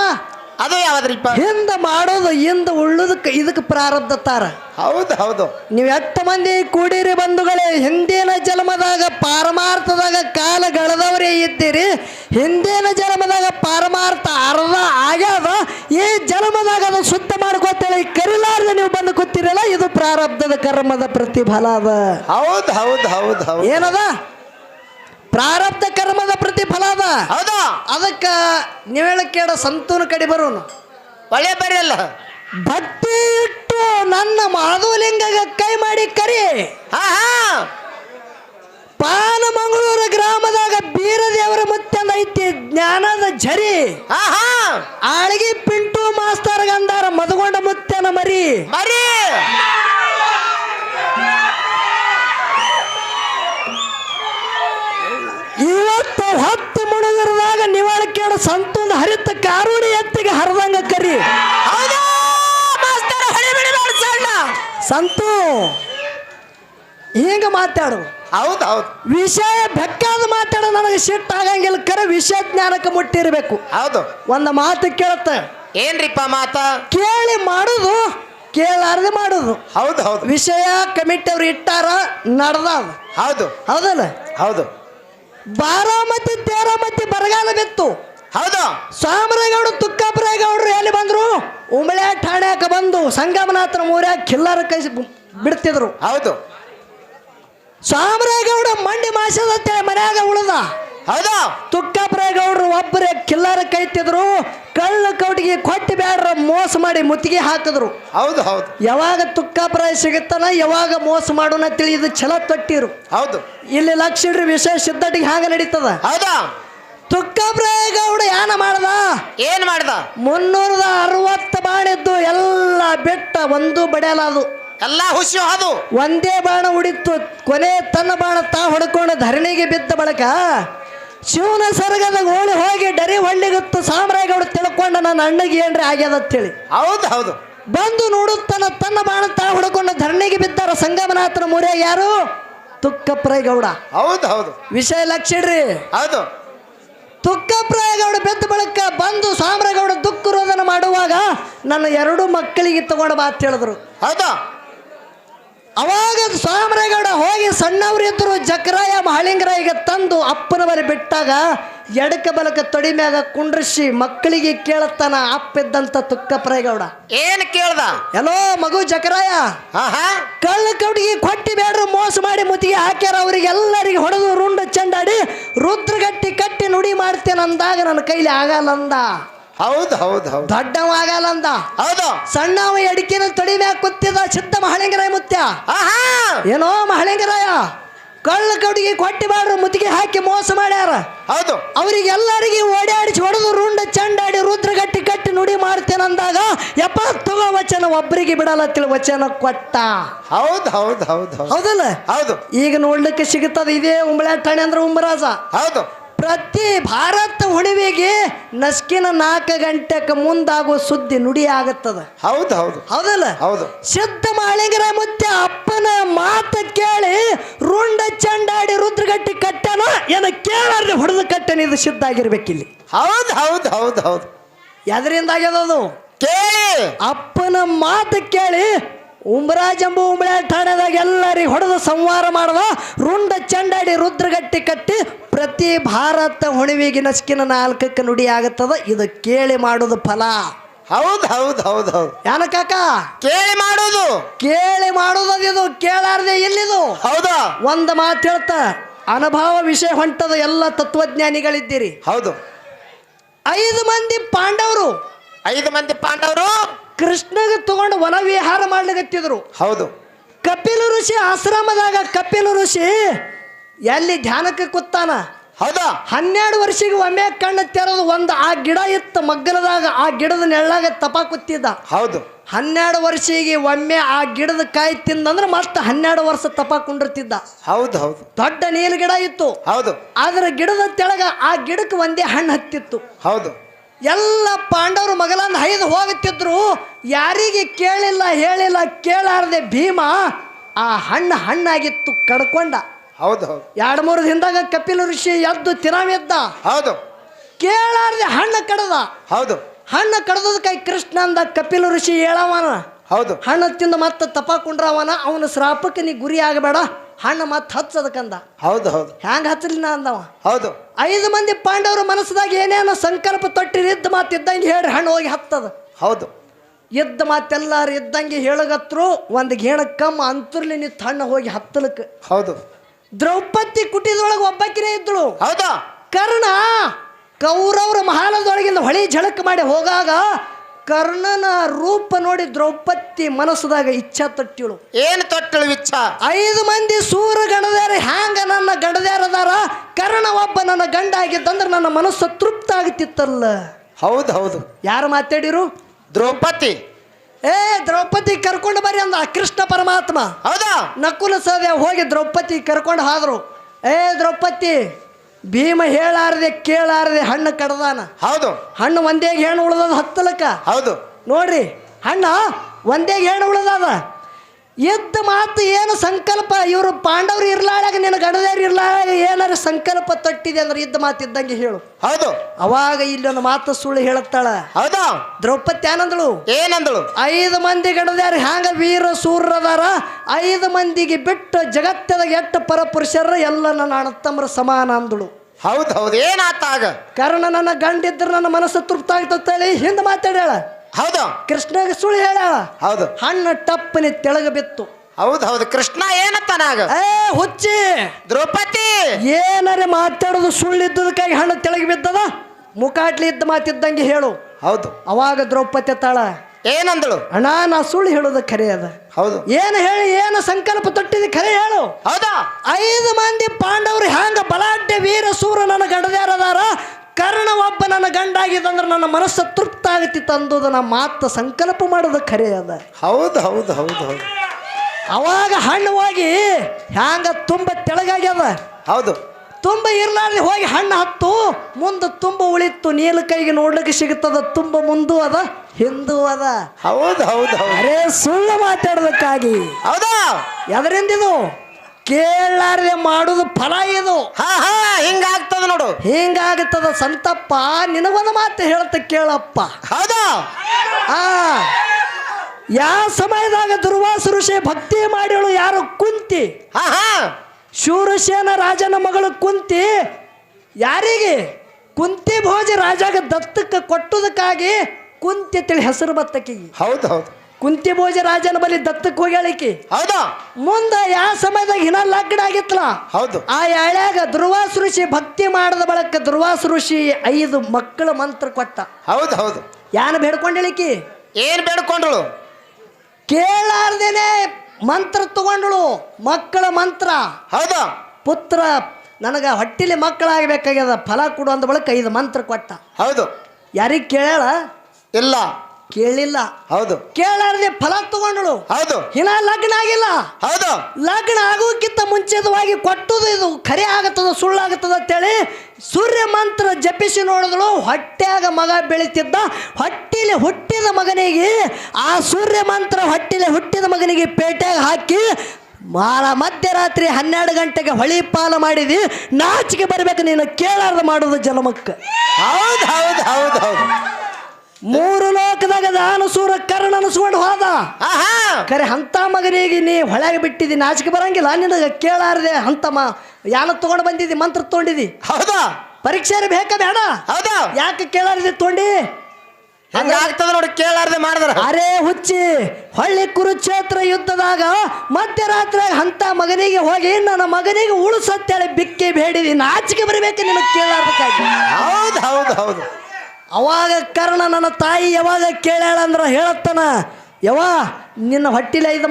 S2: ಅದು ಯಾವ್ದ್ರಿಪ್ಪ?
S1: ಹಿಂದ ಮಾಡೋದು ಹಿಂದ ಉಳ್ಳುದಕ್ಕೆ ಇದಕ್ಕೆ ಪ್ರಾರಬ್ಧ ತಾರ
S2: ಹೌದು ಹೌದು.
S1: ನೀವು ಎಷ್ಟು ಮಂದಿ ಕೂಡಿರಿ ಬಂಧುಗಳೇ ಹಿಂದಿನ ಜನ್ಮದಾಗ ಪಾರಮಾರ್ಥದಾಗ ಕಾಲ ಗಳದವರೇ ಇದ್ದೀರಿ ಹಿಂದಿನ ಜನ್ಮದಾಗ ಪಾರಮಾರ್ಥ ಅರ್ಧ ಆಗ್ಯಾದ ಈ ಜನ್ಮದಾಗ ಅದು ಸುತ್ತ ಮಾಡ್ಕೋತೇಳಿ ಕರಿಲಾರ್ದ ನೀವು ಬಂದು ಕೂತಿರಲ್ಲ ಇದು ಪ್ರಾರಬ್ಧದ ಕರ್ಮದ ಪ್ರತಿಫಲ ಅದ.
S2: ಹೌದು ಹೌದು ಹೌದು ಹೌದು.
S1: ಏನದ? ಪ್ರಾರಬ್ಧ ಕರ್ಮದ ಪ್ರತಿಫಲ ಅದ.
S2: ಹೌದಾ.
S1: ಅದಕ್ಕ ನೀವು ಹೇಳಕ್ಕೇಡ ಸಂತೂನ ಕಡೆ ಬರೋನು.
S2: ಒಳ್ಳೆ ಬರೆಯಲ್ಲ
S1: ಭಕ್ತಿ ಇಟ್ಟು ನನ್ನ ಮಾಧುಲಿಂಗ ಕೈ ಮಾಡಿ ಕರಿ.
S2: ಹಾ ಹಾ.
S1: ಪಾನಮಂಗಳೂರು ಗ್ರಾಮದಾಗ ಬೀರದೇವರ ಮುತ್ತಂದ ಐತಿ ಜ್ಞಾನದ ಝರಿ.
S2: ಹಾ ಹಾ.
S1: ಆಳ್ಗಿ ಪಿಂಟು ಮಾಸ್ತರ್ ಗಂಧಾರ ಮದಗೊಂಡ ಮುತ್ತನ ಮರಿ.
S2: ಮರಿ.
S1: ಇವತ್ತು ಹತ್ತು ಮುಡಿದ್ರದಾಗ ನಿವಾಳ ಕೇಳ ಸಂತುಂದ ಹರಿತ ಕಾರುಣಿ ಎತ್ತಿಗೆ ಹರಿದಂಗ ಕರಿ. ಸಂತು ಹಿಂಗ ಮಾತಾಡು.
S2: ಹೌದು ಹೌದು.
S1: ವಿಷಯ ಬೆಕ್ಕಾದ ಮಾತಾಡ ನನಗೆ ಸಿಟ್ಟು ಆಗಂಗಿಲ್ಲ ಕರೆ ವಿಷಯ ಜ್ಞಾನಕ್ಕೆ ಮುಟ್ಟಿರ್ಬೇಕು.
S2: ಹೌದು.
S1: ಒಂದು ಮಾತು ಕೇಳುತ್ತೆ.
S2: ಏನ್ರಿಪ್ಪ ಮಾತ?
S1: ಕೇಳಿ ಮಾಡುದು ಕೇಳಾರ್ದೆ ಮಾಡುದು.
S2: ಹೌದು ಹೌದು.
S1: ವಿಷಯ ಕಮಿಟಿ ಅವ್ರು ಇಟ್ಟಾರ ನಡ್ದ
S2: ಹೌದು.
S1: ಹೌದಲ್ಲ?
S2: ಹೌದು.
S1: ಬಾರಾಮತಿ ತೇರಾಮತಿ ಬರಗಾಲ ಬಿತ್ತು
S2: ಹೌದು.
S1: ಸಾಮರೇಗೌಡ ತುಕ್ಕಪ್ಪರೇಗೌಡರು ಎಲ್ಲಿ ಬಂದ್ರು? ಉಮಳೆ ಠಾಣ್ಯಾಕ ಬಂದು ಸಂಗಮನಾಥನ ಮೂರ್ಯಾಗ ಕಿಲ್ಲರ ಕೈ ಬಿಡ್ತಿದ್ರು.
S2: ಹೌದು.
S1: ಸಾಮರೇಗೌಡ ಮಂಡಿ ಮಾಸದಂತೇಳಿ ಮನ್ಯಾಗ ಉಳ್ದ.
S2: ಹೌದು.
S1: ತುಕ್ಕಪ್ಪರೇಗೌಡರು ಒಬ್ಬರೇ ಕಿಲ್ಲರ ಕೈತಿದ್ರು ಕಳ್ಳ ಕೌಟಿಗೆ ಕೊಟ್ಟಿ ಬ್ಯಾಡ್ರ ಮೋಸ ಮಾಡಿ ಮುತ್ತಿಗೆ ಹಾಕಿದ್ರು.
S2: ಹೌದು ಹೌದು.
S1: ಯಾವಾಗ ತುಕ್ಕಪ್ರಾಯ ಸಿಗುತ್ತಾನ ಯಾವಾಗ ಮೋಸ ಮಾಡೋಣ ತಿಳಿದು ಛಲ ತೊಟ್ಟಿರು.
S2: ಹೌದು.
S1: ಇಲ್ಲಿ ಲಕ್ಷ ಇಡ್ರಿ ವಿಶೇಷ ಸಿದ್ಧಟಿಗೆ ಹಾಗೆ ನಡೀತದ.
S2: ಹೌದಾ.
S1: ತುಕ್ಕಬ್ರೇಗೌಡ ಯಾನ ಮಾಡ್ದ?
S2: ಏನ್ ಮಾಡ್ದ?
S1: ಮುನ್ನೂರದ ಅರವತ್ತು ಬಾಣಿದ್ದು ಎಲ್ಲ ಬೆಟ್ಟ ಒಂದು ಬಡಿಯಲಾದು
S2: ಎಲ್ಲಾ ಹುಸಿ ಅದು.
S1: ಒಂದೇ ಬಾಣ ಉಡಿತ್ತು ಕೊನೆ ತನ್ನ ಬಾಣ ತಾ ಹೊಡ್ಕೊಂಡು ಧರಣಿಗೆ ಬಿದ್ದ ಬಳಕ ಶಿವನ ಸರ್ಗದಾಗ ಓಡಿ ಹೋಗಿ ಡರಿ ಹೊಳ್ಳಿಗತ್ತು ಸಾಮ್ರಾಯಗೌಡ ತಿಳ್ಕೊಂಡ ನನ್ನ ಅಣ್ಣಗೆ ಏನ್ರಿ ಆಗ್ಯದ ಅಂತೇಳಿ.
S2: ಹೌದು ಹೌದು.
S1: ಬಂದು ನೋಡುತ್ತಾನ ತನ್ನ ಬಾಣ ತಾ ಹುಡುಕೊಂಡು ಧರಣಿಗೆ ಬಿದ್ದಾರ ಸಂಗಮನಾಥನ ಮೂರೇ ಯಾರು? ತುಕ್ಕಪ್ರಾಯಗೌಡ.
S2: ಹೌದು ಹೌದು.
S1: ವಿಷಯ ಲಕ್ಷಿಡ್ರಿ.
S2: ಹೌದು.
S1: ತುಕ್ಕಪ್ರಾಯಗೌಡ ಬೆದ್ದ ಬಳಕ ಬಂದು ಸಾಮ್ರಗೌಡ ದುಃಖ ರೋದನ ಮಾಡುವಾಗ ನನ್ನ ಎರಡು ಮಕ್ಕಳಿಗೆ ತಗೊಂಡು ಮಾತು ಹೇಳಿದ್ರು.
S2: ಹೌದು.
S1: ಅವಾಗ ಸಾಮ್ರಾಯಗೌಡ ಹೋಗಿ ಸಣ್ಣವರಿದ್ದರು ಜಕ್ರಾಯ ಮಹಾಲಿಂಗರಾಯಿಗೆ ತಂದು ಅಪ್ಪನವರೆ ಬಿಟ್ಟಾಗ ಎಡಕ ಬಲಕ ತೊಡಿ ಮ್ಯಾಗ ಕುಂಡ್ರಿಸಿ ಮಕ್ಕಳಿಗೆ ಕೇಳತ್ತಾನ ಅಪ್ಪಿದ್ದಂತ ತುಕ್ಕಪ್ಪರೇಗೌಡ
S2: ಏನ್ ಕೇಳ್ದ?
S1: ಎಲ್ಲೋ ಮಗು ಜಕರಾಯ ಕಳ್ಳ ಕೌಡಿಗೆ ಕೊಟ್ಟಿ ಬೇಡ್ರು ಮೋಸ ಮಾಡಿ ಮುತ್ತಿಗೆ ಹಾಕ್ಯಾರ ಅವರಿಗೆಲ್ಲರಿಗೆ ಹೊಡೆದು ರುಂಡ ಚಂಡಾಡಿ ರುದ್ರಗಟ್ಟಿ ಕಟ್ಟಿ ನುಡಿ ಮಾಡ್ತೇನೆ ಅಂದಾಗ ನನ್ನ ಕೈಲಿ ಆಗಲ್ಲ ಅಂದ
S2: ಹೌದು ಹೌದು ಹೌದು.
S1: ದೊಡ್ಡವ ಆಗಲ್ಲ ಅಂದ
S2: ಹೌದು.
S1: ಸಣ್ಣವ ಎಡಕಿನ ತಡಿಮ್ಯಾಗ ಚಿತ್ತ ಸಿದ್ಧ ಮಹಳಿಂಗರಾಯ ಮುತ್ಯ.
S2: ಆಹಾ!
S1: ಏನೋ ಮಹಳಿಂಗರಾಯ ಕಳ್ಳ ಕಡಿಗೆ ಕೊಟ್ಟಿ ಬಾಡ್ರು ಮುತ್ತಿಗೆ ಹಾಕಿ ಮೋಸ ಮಾಡ್ಯಾರ.
S2: ಹೌದು.
S1: ಅವರಿಗೆಲ್ಲರಿಗೆ ಓಡಾಡಿಸಿ ಹೊಡೆದು ರುಂಡ ಚಂಡಾಡಿ ರುದ್ರಗಟ್ಟಿ ಕಟ್ಟಿ ನುಡಿ ಮಾಡ್ತೇನೆ ಅಂದಾಗ ಯಪ್ಪ ತಗೋ ವಚನ ಒಬ್ಬರಿಗೆ ಬಿಡಲ್ಲ ತಿಳಿ ವಚನ ಕೊಟ್ಟ.
S2: ಹೌದು ಹೌದು ಹೌದು ಹೌದು.
S1: ಹೌದಲ್ಲ?
S2: ಹೌದು.
S1: ಈಗ ನೋಡ್ಲಿಕ್ಕೆ ಸಿಗುತ್ತದೆ ಇದೇ ಉಂಬಳ ಠಾಣೆ ಅಂದ್ರೆ ಉಂಬರಾಜ.
S2: ಹೌದು.
S1: ಪ್ರತಿ ಭಾರತ ಹುಣಿವಿಗೆ ನಸ್ಕಿನ ನಾಲ್ಕು ಗಂಟೆಗೆ ಮುಂದಾಗೋ ಸುದ್ದಿ ನುಡಿ ಆಗುತ್ತದೆ.
S2: ಹೌದು ಹೌದು.
S1: ಹೌದಲ್ಲ?
S2: ಹೌದು.
S1: ಸಿದ್ಧ ಮಾಳಿಂಗರ ಮುತ್ತೆ ಅಪ್ಪನ ಮಾತು ಕೇಳಿ ರುಂಡ ಚಂಡಾಡಿ ರುದ್ರಗಟ್ಟಿ ಕಟ್ಟನ ಏನ ಕೇಳಿ ಹೊಡೆದು ಕಟ್ಟನ ಇದು ಸಿದ್ಧ ಆಗಿರ್ಬೇಕಿಲ್ಲಿ.
S2: ಹೌದು ಹೌದು ಹೌದು ಹೌದು.
S1: ಎದರಿಂದ ಆಗ್ಯದದು
S2: ಕೇಳಿ.
S1: ಅಪ್ಪನ ಮಾತು ಕೇಳಿ ಉಂಬರಾಜಂಬು ಉಂಬಳ ಠಾಣೆದಾಗ ಎಲ್ಲರಿಗೆ ಹೊಡೆದು ಸಂವಾರ ಮಾಡದ ರುಂಡ ಚಂಡಾಡಿ ರುದ್ರಗಟ್ಟಿ ಕಟ್ಟಿ ಪ್ರತಿ ಭಾರತ ಹುಣಿವಿಗೆ ನಸ್ಕಿನ ನಾಲ್ಕಕ್ಕೆ ನುಡಿ ಆಗತ್ತದ? ಇದು ಕೇಳಿ ಮಾಡೋದು ಫಲ.
S2: ಹೌದು ಹೌದು ಹೌದು ಹೌದು.
S1: ಯಾನ ಕಾಕ?
S2: ಕೇಳಿ ಮಾಡೋದು.
S1: ಕೇಳಿ ಮಾಡೋದು ಇದು ಕೇಳಾರ್ದೆ ಎಲ್ಲಿದು?
S2: ಹೌದಾ?
S1: ಒಂದು ಮಾತು ಹೇಳ್ತಾ ಅನುಭವ ವಿಷಯ ಹೊಂಟದ ಎಲ್ಲ ತತ್ವಜ್ಞಾನಿಗಳಿದ್ದೀರಿ.
S2: ಹೌದು.
S1: ಐದು ಮಂದಿ ಪಾಂಡವರು.
S2: ಐದು ಮಂದಿ ಪಾಂಡವರು.
S1: ಕೃಷ್ಣಗೆ ತಗೊಂಡು ವನವಿಹಾರ ಮಾಡ್ಲಿಕತ್ತಿದ್ರು.
S2: ಹೌದು.
S1: ಕಪಿಲ ಋಷಿ ಆಶ್ರಮದಾಗ ಕಪಿಲ ಋಷಿ ಎಲ್ಲಿ ಧ್ಯಾನಕ್ಕೆ ಕೂತಾನ?
S2: ಹೌದಾ?
S1: ಹನ್ನೆರಡು ವರ್ಷಿಗೆ ಒಮ್ಮೆ ಕಣ್ಣು ತೆರೆದು ಒಂದು ಆ ಗಿಡ ಇತ್ತು ಮಗ್ಗಲದಾಗ ಆ ಗಿಡದ ನೆಳ್ಳಾಗ ತಪ ಕೂತಿದ್ದ.
S2: ಹೌದು.
S1: ಹನ್ನೆರಡು ವರ್ಷಿಗೆ ಒಮ್ಮೆ ಆ ಗಿಡದ ಕಾಯಿ ತಿಂದಂದ್ರೆ ಮತ್ತೆ ಹನ್ನೆರಡು ವರ್ಷ ತಪ ಕುಂಡಿರ್ತಿದ್ದ.
S2: ಹೌದು ಹೌದು.
S1: ದೊಡ್ಡ ನೀಲ ಗಿಡ ಇತ್ತು.
S2: ಹೌದು.
S1: ಆದ್ರೆ ಗಿಡದ ತೆಳಗ ಆ ಗಿಡಕ್ಕೆ ಒಂದೇ ಹಣ್ಣು ಹತ್ತಿತ್ತು.
S2: ಹೌದು.
S1: ಎಲ್ಲ ಪಾಂಡವರು ಮಗಲಂದ ಹೈದು ಹೋಗುತ್ತಿದ್ರು. ಯಾರಿಗೆ ಕೇಳಿಲ್ಲ ಹೇಳಿಲ್ಲ ಕೇಳಾರದೆ ಭೀಮ ಆ ಹಣ್ಣು ಹಣ್ಣಾಗಿತ್ತು ಕಡ್ಕೊಂಡ.
S2: ಹೌದು ಹೌದು.
S1: ಎರಡು ಮೂರು ದಿನದಾಗ ಕಪಿಲ ಋಷಿ ಎದ್ದು ತಿರಾವೆದ್ದ.
S2: ಹೌದು.
S1: ಕೇಳಾರ್ದೆ ಹಣ್ಣು ಕಡದ.
S2: ಹೌದು.
S1: ಹಣ್ಣು ಕಡ್ದದ ಕೈ ಕೃಷ್ಣ ಅಂದ ಕಪಿಲ ಋಷಿ ಹೇಳವನ?
S2: ಹೌದು.
S1: ಹಣ್ಣು ತಿಂದು ಮತ್ತೆ ತಪಾಕೊಂಡ್ರವನ? ಅವನ ಶ್ರಾಪಕ್ಕೆ ನೀ ಗುರಿ ಆಗಬೇಡ. ಹಣ್ಣು ಮತ್ತೆ ಹಚ್ಚದಕ್ಕಂದ
S2: ಹೌದು ಹೌದು.
S1: ಹ್ಯಾಂಗ ಹಚ್ಚಲಿನ ಅಂದವ?
S2: ಹೌದು.
S1: ಐದು ಮಂದಿ ಪಾಂಡವರ ಮನಸ್ಸದಾಗ ಏನೇನೋ ಸಂಕಲ್ಪ ತೊಟ್ಟಿರಿ ಇದ್ದ ಮಾತು ಇದ್ದಂಗೆ ಹೇಳಿ ಹಣ್ಣು ಹೋಗಿ ಹತ್ತದ.
S2: ಹೌದು.
S1: ಇದ್ದ ಮಾತೆಲ್ಲಾರು ಇದ್ದಂಗೆ ಹೇಳಗತ್ರು ಒಂದು ಗೇಣ ಕಮ್ಮ ಅಂತರ್ಲಿ ನಿಂತು ಹಣ್ಣು ಹೋಗಿ ಹತ್ತಲಕ್ಕೆ
S2: ಹೌದು.
S1: ದ್ರೌಪದಿ ಕುಟಿದೊಳಗೆ ಒಬ್ಬಾಕಿನೇ ಇದ್ದಳು.
S2: ಹೌದಾ?
S1: ಕರ್ಣ ಕೌರವ್ರ ಮಹಾಲದೊಳಗಿಂದ ಹೊಳಿ ಝಳಕ್ ಮಾಡಿ ಹೋಗಾಗ ಕರ್ಣನ ರೂಪ ನೋಡಿ ದ್ರೌಪದಿ ಮನಸ್ಸದಾಗ ಇಚ್ಛಾ ತಟ್ಟಿಳು.
S2: ಏನು ತೊಟ್ಟಳು ಇಚ್ಛಾ?
S1: ಐದು ಮಂದಿ ಸೂರ ಗಣದ್ಯಾರ ಹ್ಯಾಂಗ ನನ್ನ ಗಣದ್ಯಾರದಾರ ಕರ್ಣ ಒಬ್ಬ ನನ್ನ ಗಂಡ ಆಗಿದ್ದಂದ್ರೆ ನನ್ನ ಮನಸ್ಸು ತೃಪ್ತ ಆಗ್ತಿತ್ತಲ್ಲ.
S2: ಹೌದು ಹೌದು.
S1: ಯಾರು ಮಾತಾಡಿರು?
S2: ದ್ರೌಪದಿ.
S1: ಏ ದ್ರೌಪದಿ ಕರ್ಕೊಂಡು ಬರ್ರಿ ಅಂದ. ಕೃಷ್ಣ ಪರಮಾತ್ಮ.
S2: ಹೌದಾ?
S1: ನಕುಲ ಸದ್ಯ ಹೋಗಿ ದ್ರೌಪದಿ ಕರ್ಕೊಂಡು ಹಾದ್ರು. ಏ ದ್ರೌಪದಿ ಭೀಮ ಹೇಳಾರದೆ ಕೇಳಾರದೆ ಹಣ್ಣು ಕಡ್ದಾನ.
S2: ಹೌದು.
S1: ಹಣ್ಣು ಒಂದೇ ಹೆಣ್ಣು ಉಳ್ದದ ಹತ್ತಲಕ್ಕ
S2: ಹೌದು.
S1: ನೋಡ್ರಿ ಹಣ್ಣ ಒಂದೇ ಹೆಣ್ಣು ಉಳ್ದದ. ಎದ್ದ ಮಾತು ಏನು ಸಂಕಲ್ಪ? ಇವರು ಪಾಂಡವ್ರು ಇರ್ಲಾಳಾಗ ನಿನ್ನ ಗಣದೇವ್ರು ಇರ್ಲಾಳಾಗ ಏನಾರ ಸಂಕಲ್ಪ ತಟ್ಟಿದೆ ಅಂದ್ರೆ ಇದ್ದ ಮಾತು ಇದ್ದಂಗೆ ಹೇಳು.
S2: ಹೌದು.
S1: ಅವಾಗ ಇಲ್ಲೊಂದು ಮಾತು ಸುಳ್ಳು ಹೇಳುತ್ತಾಳ.
S2: ಹೌದಾ.
S1: ದ್ರೌಪದಿ ಆನಂದಳು
S2: ಏನಂದಳು?
S1: ಐದು ಮಂದಿ ಗಡದ್ಯಾರ ಹ್ಯಾಂಗ ವೀರ ಸೂರ್ಯದಾರ ಐದು ಮಂದಿಗೆ ಬಿಟ್ಟು ಜಗತ್ತದ ಎಟ್ಟ ಪರಪುರುಷರ? ಎಲ್ಲ ನನ್ನ ಅಣ್ಣತಮ್ಮರ ಸಮಾನ ಅಂದಳು.
S2: ಹೌದು ಹೌದು. ಏನಾತ ಆಗ?
S1: ಕಾರಣ ನನ್ನ ಗಂಡಿದ್ರೆ ನನ್ನ ಮನಸ್ಸು ತೃಪ್ತ ಆಗ್ತೇಳಿ ಹಿಂದೆ ಮಾತಾಡ್ಯಾಳ.
S2: ಹೌದು.
S1: ಕೃಷ್ಣಗೆ ಸುಳ್ಳು ಹೇಳ.
S2: ಹೌದು.
S1: ಹಣ್ಣು ಟಪ್ಪನೆ ತೆಳಗ ಬಿತ್ತು.
S2: ಹೌದು ಹೌದು. ಕೃಷ್ಣ ಏನತ್ತಾನಾಗ
S1: ಏ ಹುಚ್ಚಿ.
S2: ದ್ರೌಪದಿ!
S1: ಏನಾರೆ ಮಾತಾಡೋದು ಸುಳ್ಳಿದ್ದದಕ್ಕಾಗಿ ಹಣ್ಣು ತೆಳಗೆ ಬಿದ್ದದ? ಮುಖಾಟ್ಲಿ ಇದ್ದ ಮಾತಿದ್ದಂಗೆ ಹೇಳು.
S2: ಹೌದು.
S1: ಅವಾಗ ದ್ರೌಪದಿ ತಾಳ
S2: ಏನಂದಳು?
S1: ಅಣ್ಣ ನಾ ಸುಳ್ಳು ಹೇಳೋದು ಖರೆ ಅದ.
S2: ಹೌದು.
S1: ಏನು ಹೇಳಿ ಏನು ಸಂಕಲ್ಪ ತೊಟ್ಟಿದ ಖರೆ ಹೇಳು.
S2: ಹೌದಾ?
S1: ಐದು ಮಂದಿ ಪಾಂಡವರು ಹ್ಯಾಂಗ ಬಲಾಢ್ಯ ವೀರ ಸೂರ ನನ್ನ ಗಡದ್ಯಾರದಾರ? ಕರ್ಣ ಒಬ್ಬ ನನ್ನ ಗಂಡ ಗಂಡಾಗಿದ್ದಂದ್ರೆ ನನ್ನ ಮನಸ್ಸು ತೃಪ್ತ ಅಂದುದು ಮಾತ್ರ ಮಾತು ಸಂಕಲ್ಪ ಮಾಡೋದು ಖರೆ ಅದ.
S2: ಹೌದು ಹೌದು ಹೌದು ಹೌದು.
S1: ಅವಾಗ ಹಣ್ಣು ಹೋಗಿ ಹ್ಯಾಂಗ ತುಂಬ ತೆಳಗಾಗ್ಯದ.
S2: ಹೌದು.
S1: ತುಂಬ ಇರ್ಲಾರ್ದೆ ಹೋಗಿ ಹಣ್ಣು ಹತ್ತು ಮುಂದೆ ತುಂಬ ಉಳಿತು ನೀಲ ಕೈಗೆ ನೋಡ್ಲಿಕ್ಕೆ ಸಿಗುತ್ತದ ತುಂಬ ಮುಂದೂ ಅದ ಹಿಂದೂ ಅದ.
S2: ಹೌದು ಹೌದು ಹೌದು.
S1: ಅರೇ ಸುಳ್ಳು ಮಾತಾಡೋದಕ್ಕಾಗಿ.
S2: ಹೌದಾ?
S1: ಎದರಿಂದ ಕೇಳಲಾರ್ದೆ ಮಾಡುದು ಫಲ ಇದು.
S2: ಹಾ ಹಾ ಹಿಂಗಾಗ್ತದ ನೋಡು.
S1: ಹಿಂಗಾಗುತ್ತದ ಸಂತಪ್ಪ ನಿನಗೊಂದು ಮಾತು ಹೇಳ್ತ ಕೇಳಪ್ಪ.
S2: ಹೌದಾ?
S1: ಆ ಯಾವ ಸಮಯದಾಗ ದುರ್ವಾಸ ಋಷಿ ಭಕ್ತಿ ಮಾಡಿಳು ಯಾರು? ಕುಂತಿ.
S2: ಹಾ ಹಾ.
S1: ಶೂರಸೇನ ರಾಜನ ಮಗಳು ಕುಂತಿ. ಯಾರಿಗೆ? ಕುಂತಿ ಭೋಜಿ ರಾಜಾಗ ದತ್ತಕ್ಕೆ ಕೊಟ್ಟುದಕ್ಕಾಗಿ ಕುಂತಿ ತಿಳಿ ಹೆಸರು ಬತ್ತಕಿಗೆ
S2: ಹೌದು ಹೌದು.
S1: ಕುಂತಿ ಭೋಜ ರಾಜನ ಬಳಿ ದತ್ತಕ್ಕೆ ಹೋಗ್ಯಾಳಿಕಿ.
S2: ಹೌದಾ?
S1: ಮುಂದೆ ಯಾವ ಸಮಯದಾಗ ಹಿನ ಲಗ್ನ ಆಗಿತ್ತಲ್ಲ
S2: ಹೌದು.
S1: ಆ ಯಾಳ್ಯಾಗ ದುರ್ವಾಸ ಋಷಿ ಭಕ್ತಿ ಮಾಡದ ಬಳಕ ದುರ್ವಾಸ ಋಷಿ ಐದು ಮಕ್ಕಳ ಮಂತ್ರ ಕೊಟ್ಟ.
S2: ಹೌದು ಹೌದು.
S1: ಯಾನ ಬೇಡ್ಕೊಂಡಿಳಿಕಿ?
S2: ಏನ್ ಬೇಡ್ಕೊಂಡಳು?
S1: ಕೇಳಾರ್ದೇನೆ ಮಂತ್ರ ತಗೊಂಡಳು ಮಕ್ಕಳ ಮಂತ್ರ.
S2: ಹೌದಾ?
S1: ಪುತ್ರ ನನಗ ಹೊಟ್ಟಿಲಿ ಮಕ್ಕಳಾಗಬೇಕಾಗ್ಯದ ಫಲ ಕೊಡು ಅಂದ ಬಳಕ ಐದು ಮಂತ್ರ ಕೊಟ್ಟ.
S2: ಹೌದು.
S1: ಯಾರಿಗೆ ಕೇಳ
S2: ಇಲ್ಲ.
S1: ಕೇಳಿಲ್ಲ.
S2: ಹೌದು.
S1: ಕೇಳಾರದೆ ಫಲ ತಗೊಂಡಳು.
S2: ಹೌದು.
S1: ಇನ್ನ ಲಗ್ನ ಆಗಿಲ್ಲ.
S2: ಹೌದು.
S1: ಲಗ್ನ ಆಗೋಕ್ಕಿಂತ ಮುಂಚಿತವಾಗಿ ಕೊಟ್ಟುದು ಇದು ಖರೆ ಆಗತ್ತದ ಸುಳ್ಳಾಗತ್ತದ ಅಂತೇಳಿ ಸೂರ್ಯ ಮಂತ್ರ ಜಪಿಸಿ ನೋಡಿದಳು. ಹೊಟ್ಟೆಯಾಗ ಮಗ ಬೆಳೀತಿದ್ದ. ಹೊಟ್ಟಿಲಿ ಹುಟ್ಟಿದ ಮಗನಿಗೆ ಆ ಸೂರ್ಯ ಮಂತ್ರ ಹೊಟ್ಟಿಲಿ ಹುಟ್ಟಿದ ಮಗನಿಗೆ ಪೇಟೆಗೆ ಹಾಕಿ ಮಾರ ಮಧ್ಯರಾತ್ರಿ ಹನ್ನೆರಡು ಗಂಟೆಗೆ ಹೊಳಿ ಪಾಲ ಮಾಡಿದಿ. ನಾಚಿಕೆ ಬರ್ಬೇಕು ನೀನು. ಕೇಳಾರ್ದ ಮಾಡೋದು ಜನಮಕ್ಕ
S2: ಹೌದು ಹೌದು ಹೌದು ಹೌದು.
S1: ಮೂರು ಲೋಕದಾಗ ದಾನಸೂರ ಕರ್ಣ ಅನಿಸ್ಕೊಂಡು ಹೋದ.
S2: ಆಹಾ!
S1: ಖರೆ ಅಂತ ಮಗನಿಗೆ ನೀ ಹೊಳೆಗೆ ಬಿಟ್ಟಿದ್ದಿ ನಾಚಿಕೆ ಬರಂಗಿಲ್ಲ ನಿನಗೆ ಕೇಳಾರದೆ ಹಂತ ಮ ಯಾನ ತಗೊಂಡು ಬಂದಿದ್ದಿ ಮಂತ್ರ ತೊಗೊಂಡಿದ್ದಿ?
S2: ಹೌದಾ.
S1: ಪರೀಕ್ಷೆ ಬೇಕಾ ಬೇಡ?
S2: ಹೌದಾ.
S1: ಯಾಕೆ ಕೇಳಾರ್ದೆ ತೊಗೊಂಡಿ
S2: ಹಂಗಾಗ್ತದ ನೋಡಿ ಕೇಳಾರ್ದೆ ಮಾಡಿದ್ರ.
S1: ಅರೇ ಹುಚ್ಚಿ ಹೊಳ್ಳಿ ಕುರುಕ್ಷೇತ್ರ ಯುದ್ಧದಾಗ ಮಧ್ಯರಾತ್ರಿ ಅಂತ ಮಗನಿಗೆ ಹೋಗಿ ನನ್ನ ಮಗನಿಗೆ ಉಳಿಸತ್ತೇಳಿ ಬಿಕ್ಕಿ ಬೇಡಿದಿ ನಾಚಿಕೆ ಬರಬೇಕು ನಿನಗೆ ಕೇಳಾರ್ದಕ್ಕಾಗಿ.
S2: ಹೌದು ಹೌದು ಹೌದು.
S1: ಅವಾಗ ಕರ್ಣ ನನ್ನ ತಾಯಿ ಯಾವಾಗ ಕೇಳ್ಯಾಳ ಅಂದ್ರೆ ಹೇಳತ್ತನ? ಯವ ನಿನ್ನ ಹೊಟ್ಟಿಲ ಐದು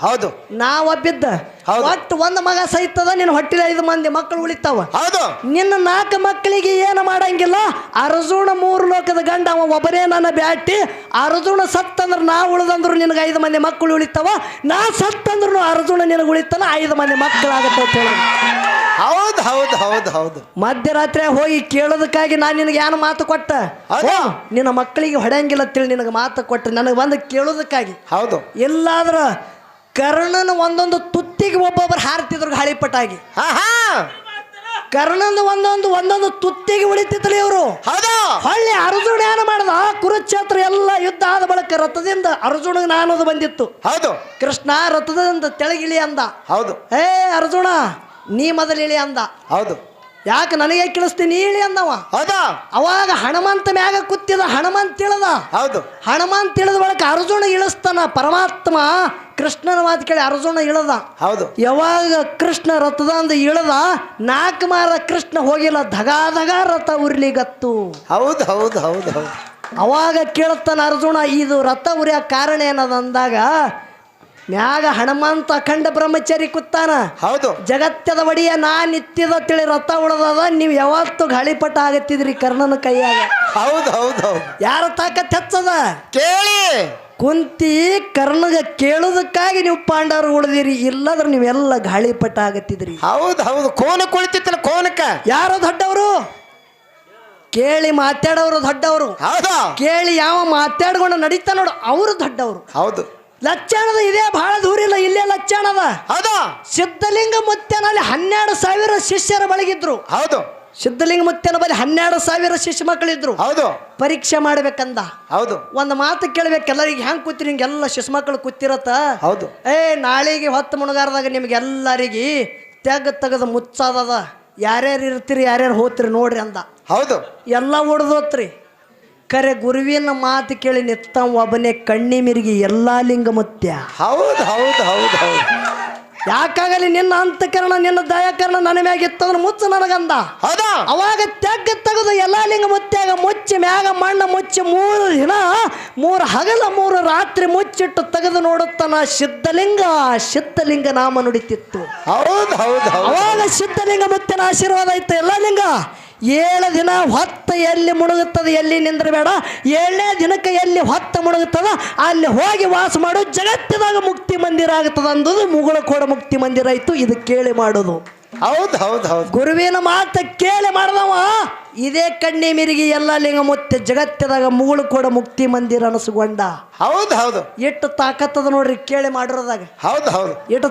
S2: ಹೌದು.
S1: ನಾ ಒಬ್ಬಿದ್ದ.
S2: ಹೌದು.
S1: ಒಟ್ಟು ಒಂದು ಮಗ ಸಹಿತದ ನಿನ್ನ ಹೊಟ್ಟಿಲ ಐದು ಮಂದಿ ಮಕ್ಕಳು ಉಳಿತಾವ.
S2: ಹೌದು.
S1: ನಿನ್ನ ನಾಲ್ಕು ಮಕ್ಕಳಿಗೆ ಏನು ಮಾಡಂಗಿಲ್ಲ? ಅರ್ಜುನ ಮೂರು ಲೋಕದ ಗಂಡ ಅವ ಒಬ್ಬರೇ ನನ್ನ ಬ್ಯಾಟಿ. ಅರ್ಜುನ ಸತ್ತಂದ್ರೆ ನಾ ಉಳಿದಂದ್ರು ನಿನಗೆ ಐದು ಮಂದಿ ಮಕ್ಕಳು ಉಳಿತಾವ. ನಾ ಸತ್ತಂದ್ರು ಅರ್ಜುನ ನಿನಗೆ ಉಳಿತಾನ ಐದು ಮಂದಿ ಮಕ್ಕಳಾಗತ್ತ ಅಂತ ಹೇಳಿ
S2: ಹೌದು ಹೌದು ಹೌದು ಹೌದು.
S1: ಮಧ್ಯರಾತ್ರಿ ಹೋಗಿ ಕೇಳೋದಕ್ಕಾಗಿ ನಾನು ನಿನಗೆ ಏನು ಮಾತು ಕೊಟ್ಟ? ನಿನ್ನ ಮಕ್ಕಳಿಗೆ ಹೊಡೆಯಂಗಿಲ್ಲ ತಿಳಿ ನಿನಗೆ ಮಾತು ಕೊಟ್ಟ. ನನಗೆ ಬಂದು ಕೇಳೋದಕ್ಕಾಗಿ.
S2: ಹೌದು.
S1: ಎಲ್ಲಾದ್ರ ಕರ್ಣನ ಒಂದೊಂದು ತುತ್ತಿಗೆ ಒಬ್ಬೊಬ್ಬರು ಹಾರ್ತಿದ್ರು ಗಾಳಿಪಟಾಗಿ ಕರ್ಣನ ಒಂದೊಂದು ಒಂದೊಂದು ತುತ್ತಿಗೆ ಉಳಿತಿದ್ರು ಇವರು.
S2: ಹೌದು.
S1: ಹೊಳ್ಳಿ ಅರ್ಜುನ ಏನು ಮಾಡ್ದ ಕುರುಕ್ಷೇತ್ರ ಎಲ್ಲ ಯುದ್ಧ ಆದ ಬಳಿಕ ರಥದಿಂದ ಅರ್ಜುನ ನಾನದು ಬಂದಿತ್ತು.
S2: ಹೌದು.
S1: ಕೃಷ್ಣ ರಥದಿಂದ ತೆಳಗಿಳಿ ಅಂದ.
S2: ಹೌದು.
S1: ಏ ಅರ್ಜುನ ನೀ ಮೊದಲಿಳಿ ಅಂದ.
S2: ಹೌದು.
S1: ಯಾಕೆ ನನಗೆ ಕೇಳಿಸ್ತೀನಿ ಹೇಳಿ ಅಂದವ.
S2: ಹೌದ?
S1: ಅವಾಗ ಹನುಮಂತ ಮ್ಯಾಗ ಕೂತಿದ ಹನುಮಂತ ತಿಳಿದ.
S2: ಹೌದು.
S1: ಹನುಮಂತ ತಿಳಿದ ಬಳಿಕ ಅರ್ಜುನ ಇಳಿಸ್ತಾನ. ಪರಮಾತ್ಮ ಕೃಷ್ಣನ ಮಾತು ಕೇಳಿ ಅರ್ಜುನ ಇಳದ.
S2: ಹೌದು.
S1: ಯಾವಾಗ ಕೃಷ್ಣ ರಥದಂದು ಇಳದ ನಾಲ್ಕು ಮಾರ ಕೃಷ್ಣ ಹೋಗಿಲ್ಲ. ಧಗಾ ಧಗಾ ರಥ ಉರ್ಲಿಗತ್ತು
S2: ಹೌದು ಹೌದು ಹೌದು ಹೌದು.
S1: ಅವಾಗ ಕೇಳುತ್ತಾನ ಅರ್ಜುನ ಇದು ರಥ ಉರಿಯ ಕಾರಣ ಏನದ? ಅಂದಾಗ ಮ್ಯಾಗ ಹನುಮಂತ ಅಖಂಡ ಬ್ರಹ್ಮಚಾರಿ ಕೂತಾನ
S2: ಹೌದು.
S1: ಜಗತ್ತದ ಒಡಿಯ ನಾ ನಿತ್ಯದ ತಿಳಿ ರಥ ಉಳದದ ನೀವು ಯಾವತ್ತು ಗಾಳಿಪಟ ಆಗತ್ತಿದ್ರಿ ಕರ್ಣನ ಕೈಯಾಗ.
S2: ಹೌದು ಹೌದು ಹೌದು.
S1: ಯಾರ ತಾಕತ್ ಹೆಚ್ಚದ?
S2: ಕೇಳಿ.
S1: ಕುಂತಿ ಕರ್ಣಗ ಕೇಳುದಕ್ಕಾಗಿ ನೀವು ಪಾಂಡವರು ಉಳಿದಿರಿ ಇಲ್ಲದ್ರ ನೀವೆಲ್ಲ ಗಾಳಿಪಟ ಆಗತ್ತಿದ್ರಿ.
S2: ಹೌದು ಹೌದು. ಕೋನ ಕುಳಿತಿತ್ತಲ್ಲ ಕೋನಕ
S1: ಯಾರು ದೊಡ್ಡವರು? ಕೇಳಿ ಮಾತಾಡೋರು ದೊಡ್ಡವರು.
S2: ಹೌದು.
S1: ಕೇಳಿ ಯಾವ ಮಾತಾಡ್ಕೊಂಡು ನಡೀತಾ ನೋಡು ಅವರು ದೊಡ್ಡವರು.
S2: ಹೌದು.
S1: ಲಕ್ಷಣದ ಇದೇ ಬಹಳ ದೂರ ಇಲ್ಲ ಇಲ್ಲೇ ಲಕ್ಷಣದ.
S2: ಹೌದು.
S1: ಸಿದ್ಧಲಿಂಗ ಮುತ್ತೇನಲ್ಲಿ ಹನ್ನೆರಡು ಸಾವಿರ ಶಿಷ್ಯರ ಬಳಗಿದ್ರು.
S2: ಹೌದು.
S1: ಸಿದ್ಧಲಿಂಗ ಮುತ್ತೇನ ಬಳಿ ಹನ್ನೆರಡು ಸಾವಿರ ಶಿಷ್ಯ ಮಕ್ಕಳಿದ್ರು.
S2: ಹೌದು.
S1: ಪರೀಕ್ಷೆ ಮಾಡ್ಬೇಕಂದ.
S2: ಹೌದು.
S1: ಒಂದು ಮಾತು ಕೇಳ್ಬೇಕು ಎಲ್ಲರಿಗೆ ಹೆಂಗೆ ಕೂತಿರಿ ಹಿಂಗೆಲ್ಲ ಶಿಶು ಮಕ್ಕಳು ಕೂತಿರತ್ತ?
S2: ಹೌದು.
S1: ಏ ನಾಳೆಗೆ ಹೊತ್ತು ಮುಣಗಾರದಾಗ ನಿಮ್ಗೆಲ್ಲರಿಗೆ ತೆಗ್ ತೆಗೆದು ಮುಚ್ಚಾದದ. ಯಾರ್ಯಾರು ಇರ್ತೀರಿ ಯಾರ್ಯಾರು ಹೋತ್ರಿ ನೋಡ್ರಿ ಅಂದ.
S2: ಹೌದು.
S1: ಎಲ್ಲ ಹೊಡೆದೋತ್ರಿ ಕರೆ ಗುರುವಿನ ಮಾತು ಕೇಳಿ ನಿತ್ತ ಒಬ್ಬನೇ ಕಣ್ಣಿ ಮಿರಿಗಿ ಎಲ್ಲಾ ಲಿಂಗ ಮುತ್ಯ.
S2: ಹೌದು ಹೌದು ಹೌದು ಹೌದು.
S1: ಯಾಕಾಗಲಿ ನಿನ್ನ ಅಂತಕರಣ ನಿನ್ನ ದಯಾಕರಣ ನನ್ನ ಮ್ಯಾಗ ಇತ್ತಂದ್ರೆ ಮುಚ್ಚ ನನಗಂದ.
S2: ಹೌದು?
S1: ಅವಾಗ ತೆಗ್ಗ ತೆಗೆದು ಎಲ್ಲಾ ಲಿಂಗ ಮುತ್ಯಾಗ ಮುಚ್ಚಿ ಮ್ಯಾಗ ಮಣ್ಣ ಮುಚ್ಚಿ ಮೂರು ದಿನ ಮೂರು ಹಗಲ ಮೂರು ರಾತ್ರಿ ಮುಚ್ಚಿಟ್ಟು ತೆಗೆದು ನೋಡುತ್ತಾನ ಸಿದ್ಧಲಿಂಗ ಸಿದ್ಧಲಿಂಗ ನಾಮ ನುಡಿತಿತ್ತು.
S2: ಹೌದು ಹೌದು ಹೌದು.
S1: ಅವಾಗ ಸಿದ್ಧಲಿಂಗ ಮುತ್ತಿನ ಆಶೀರ್ವಾದ ಇತ್ತು ಎಲ್ಲಾ ಲಿಂಗ. ಏಳು ದಿನ ಹೊತ್ತ ಎಲ್ಲಿ ಮುಳುಗುತ್ತದೆ ಎಲ್ಲಿ ನಿಂದ್ರಬೇಡ. ಏಳನೇ ದಿನಕ್ಕೆ ಎಲ್ಲಿ ಹೊತ್ತ ಮುಳುಗುತ್ತದ ಅಲ್ಲಿ ಹೋಗಿ ವಾಸ ಮಾಡು. ಜಗತ್ತಿದಾಗ ಮುಕ್ತಿ ಮಂದಿರ ಆಗುತ್ತದೆ ಅಂದದು ಮುಗುಳ ಕೋಡ ಮುಕ್ತಿ ಮಂದಿರ ಇತ್ತು ಇದು ಕೇಳಿ ಮಾಡೋದು.
S2: ಹೌದು ಹೌದು ಹೌದು.
S1: ಗುರುವಿನ ಮಾತ ಕೇಳಿ ಮಾಡ್ದವ. ಇದೇ ಕಣ್ಣಿ ಮಿರಿಗಿ ಎಲ್ಲ ಲಿಂಗ ಮುತ್ತೆ ಜಗತ್ತದಾಗ ಮುಗುಳು ಕೋಡ ಮುಕ್ತಿ ಮಂದಿರ ಅನಸುಗೊಂಡ
S2: ಹೌದು ಹೌದು.
S1: ಎಷ್ಟು ತಾಕತ್ತದ ನೋಡ್ರಿ ಕೇಳಿ ಮಾಡಿರೋದಾಗ.
S2: ಹೌದು ಹೌದು.
S1: ಎಷ್ಟು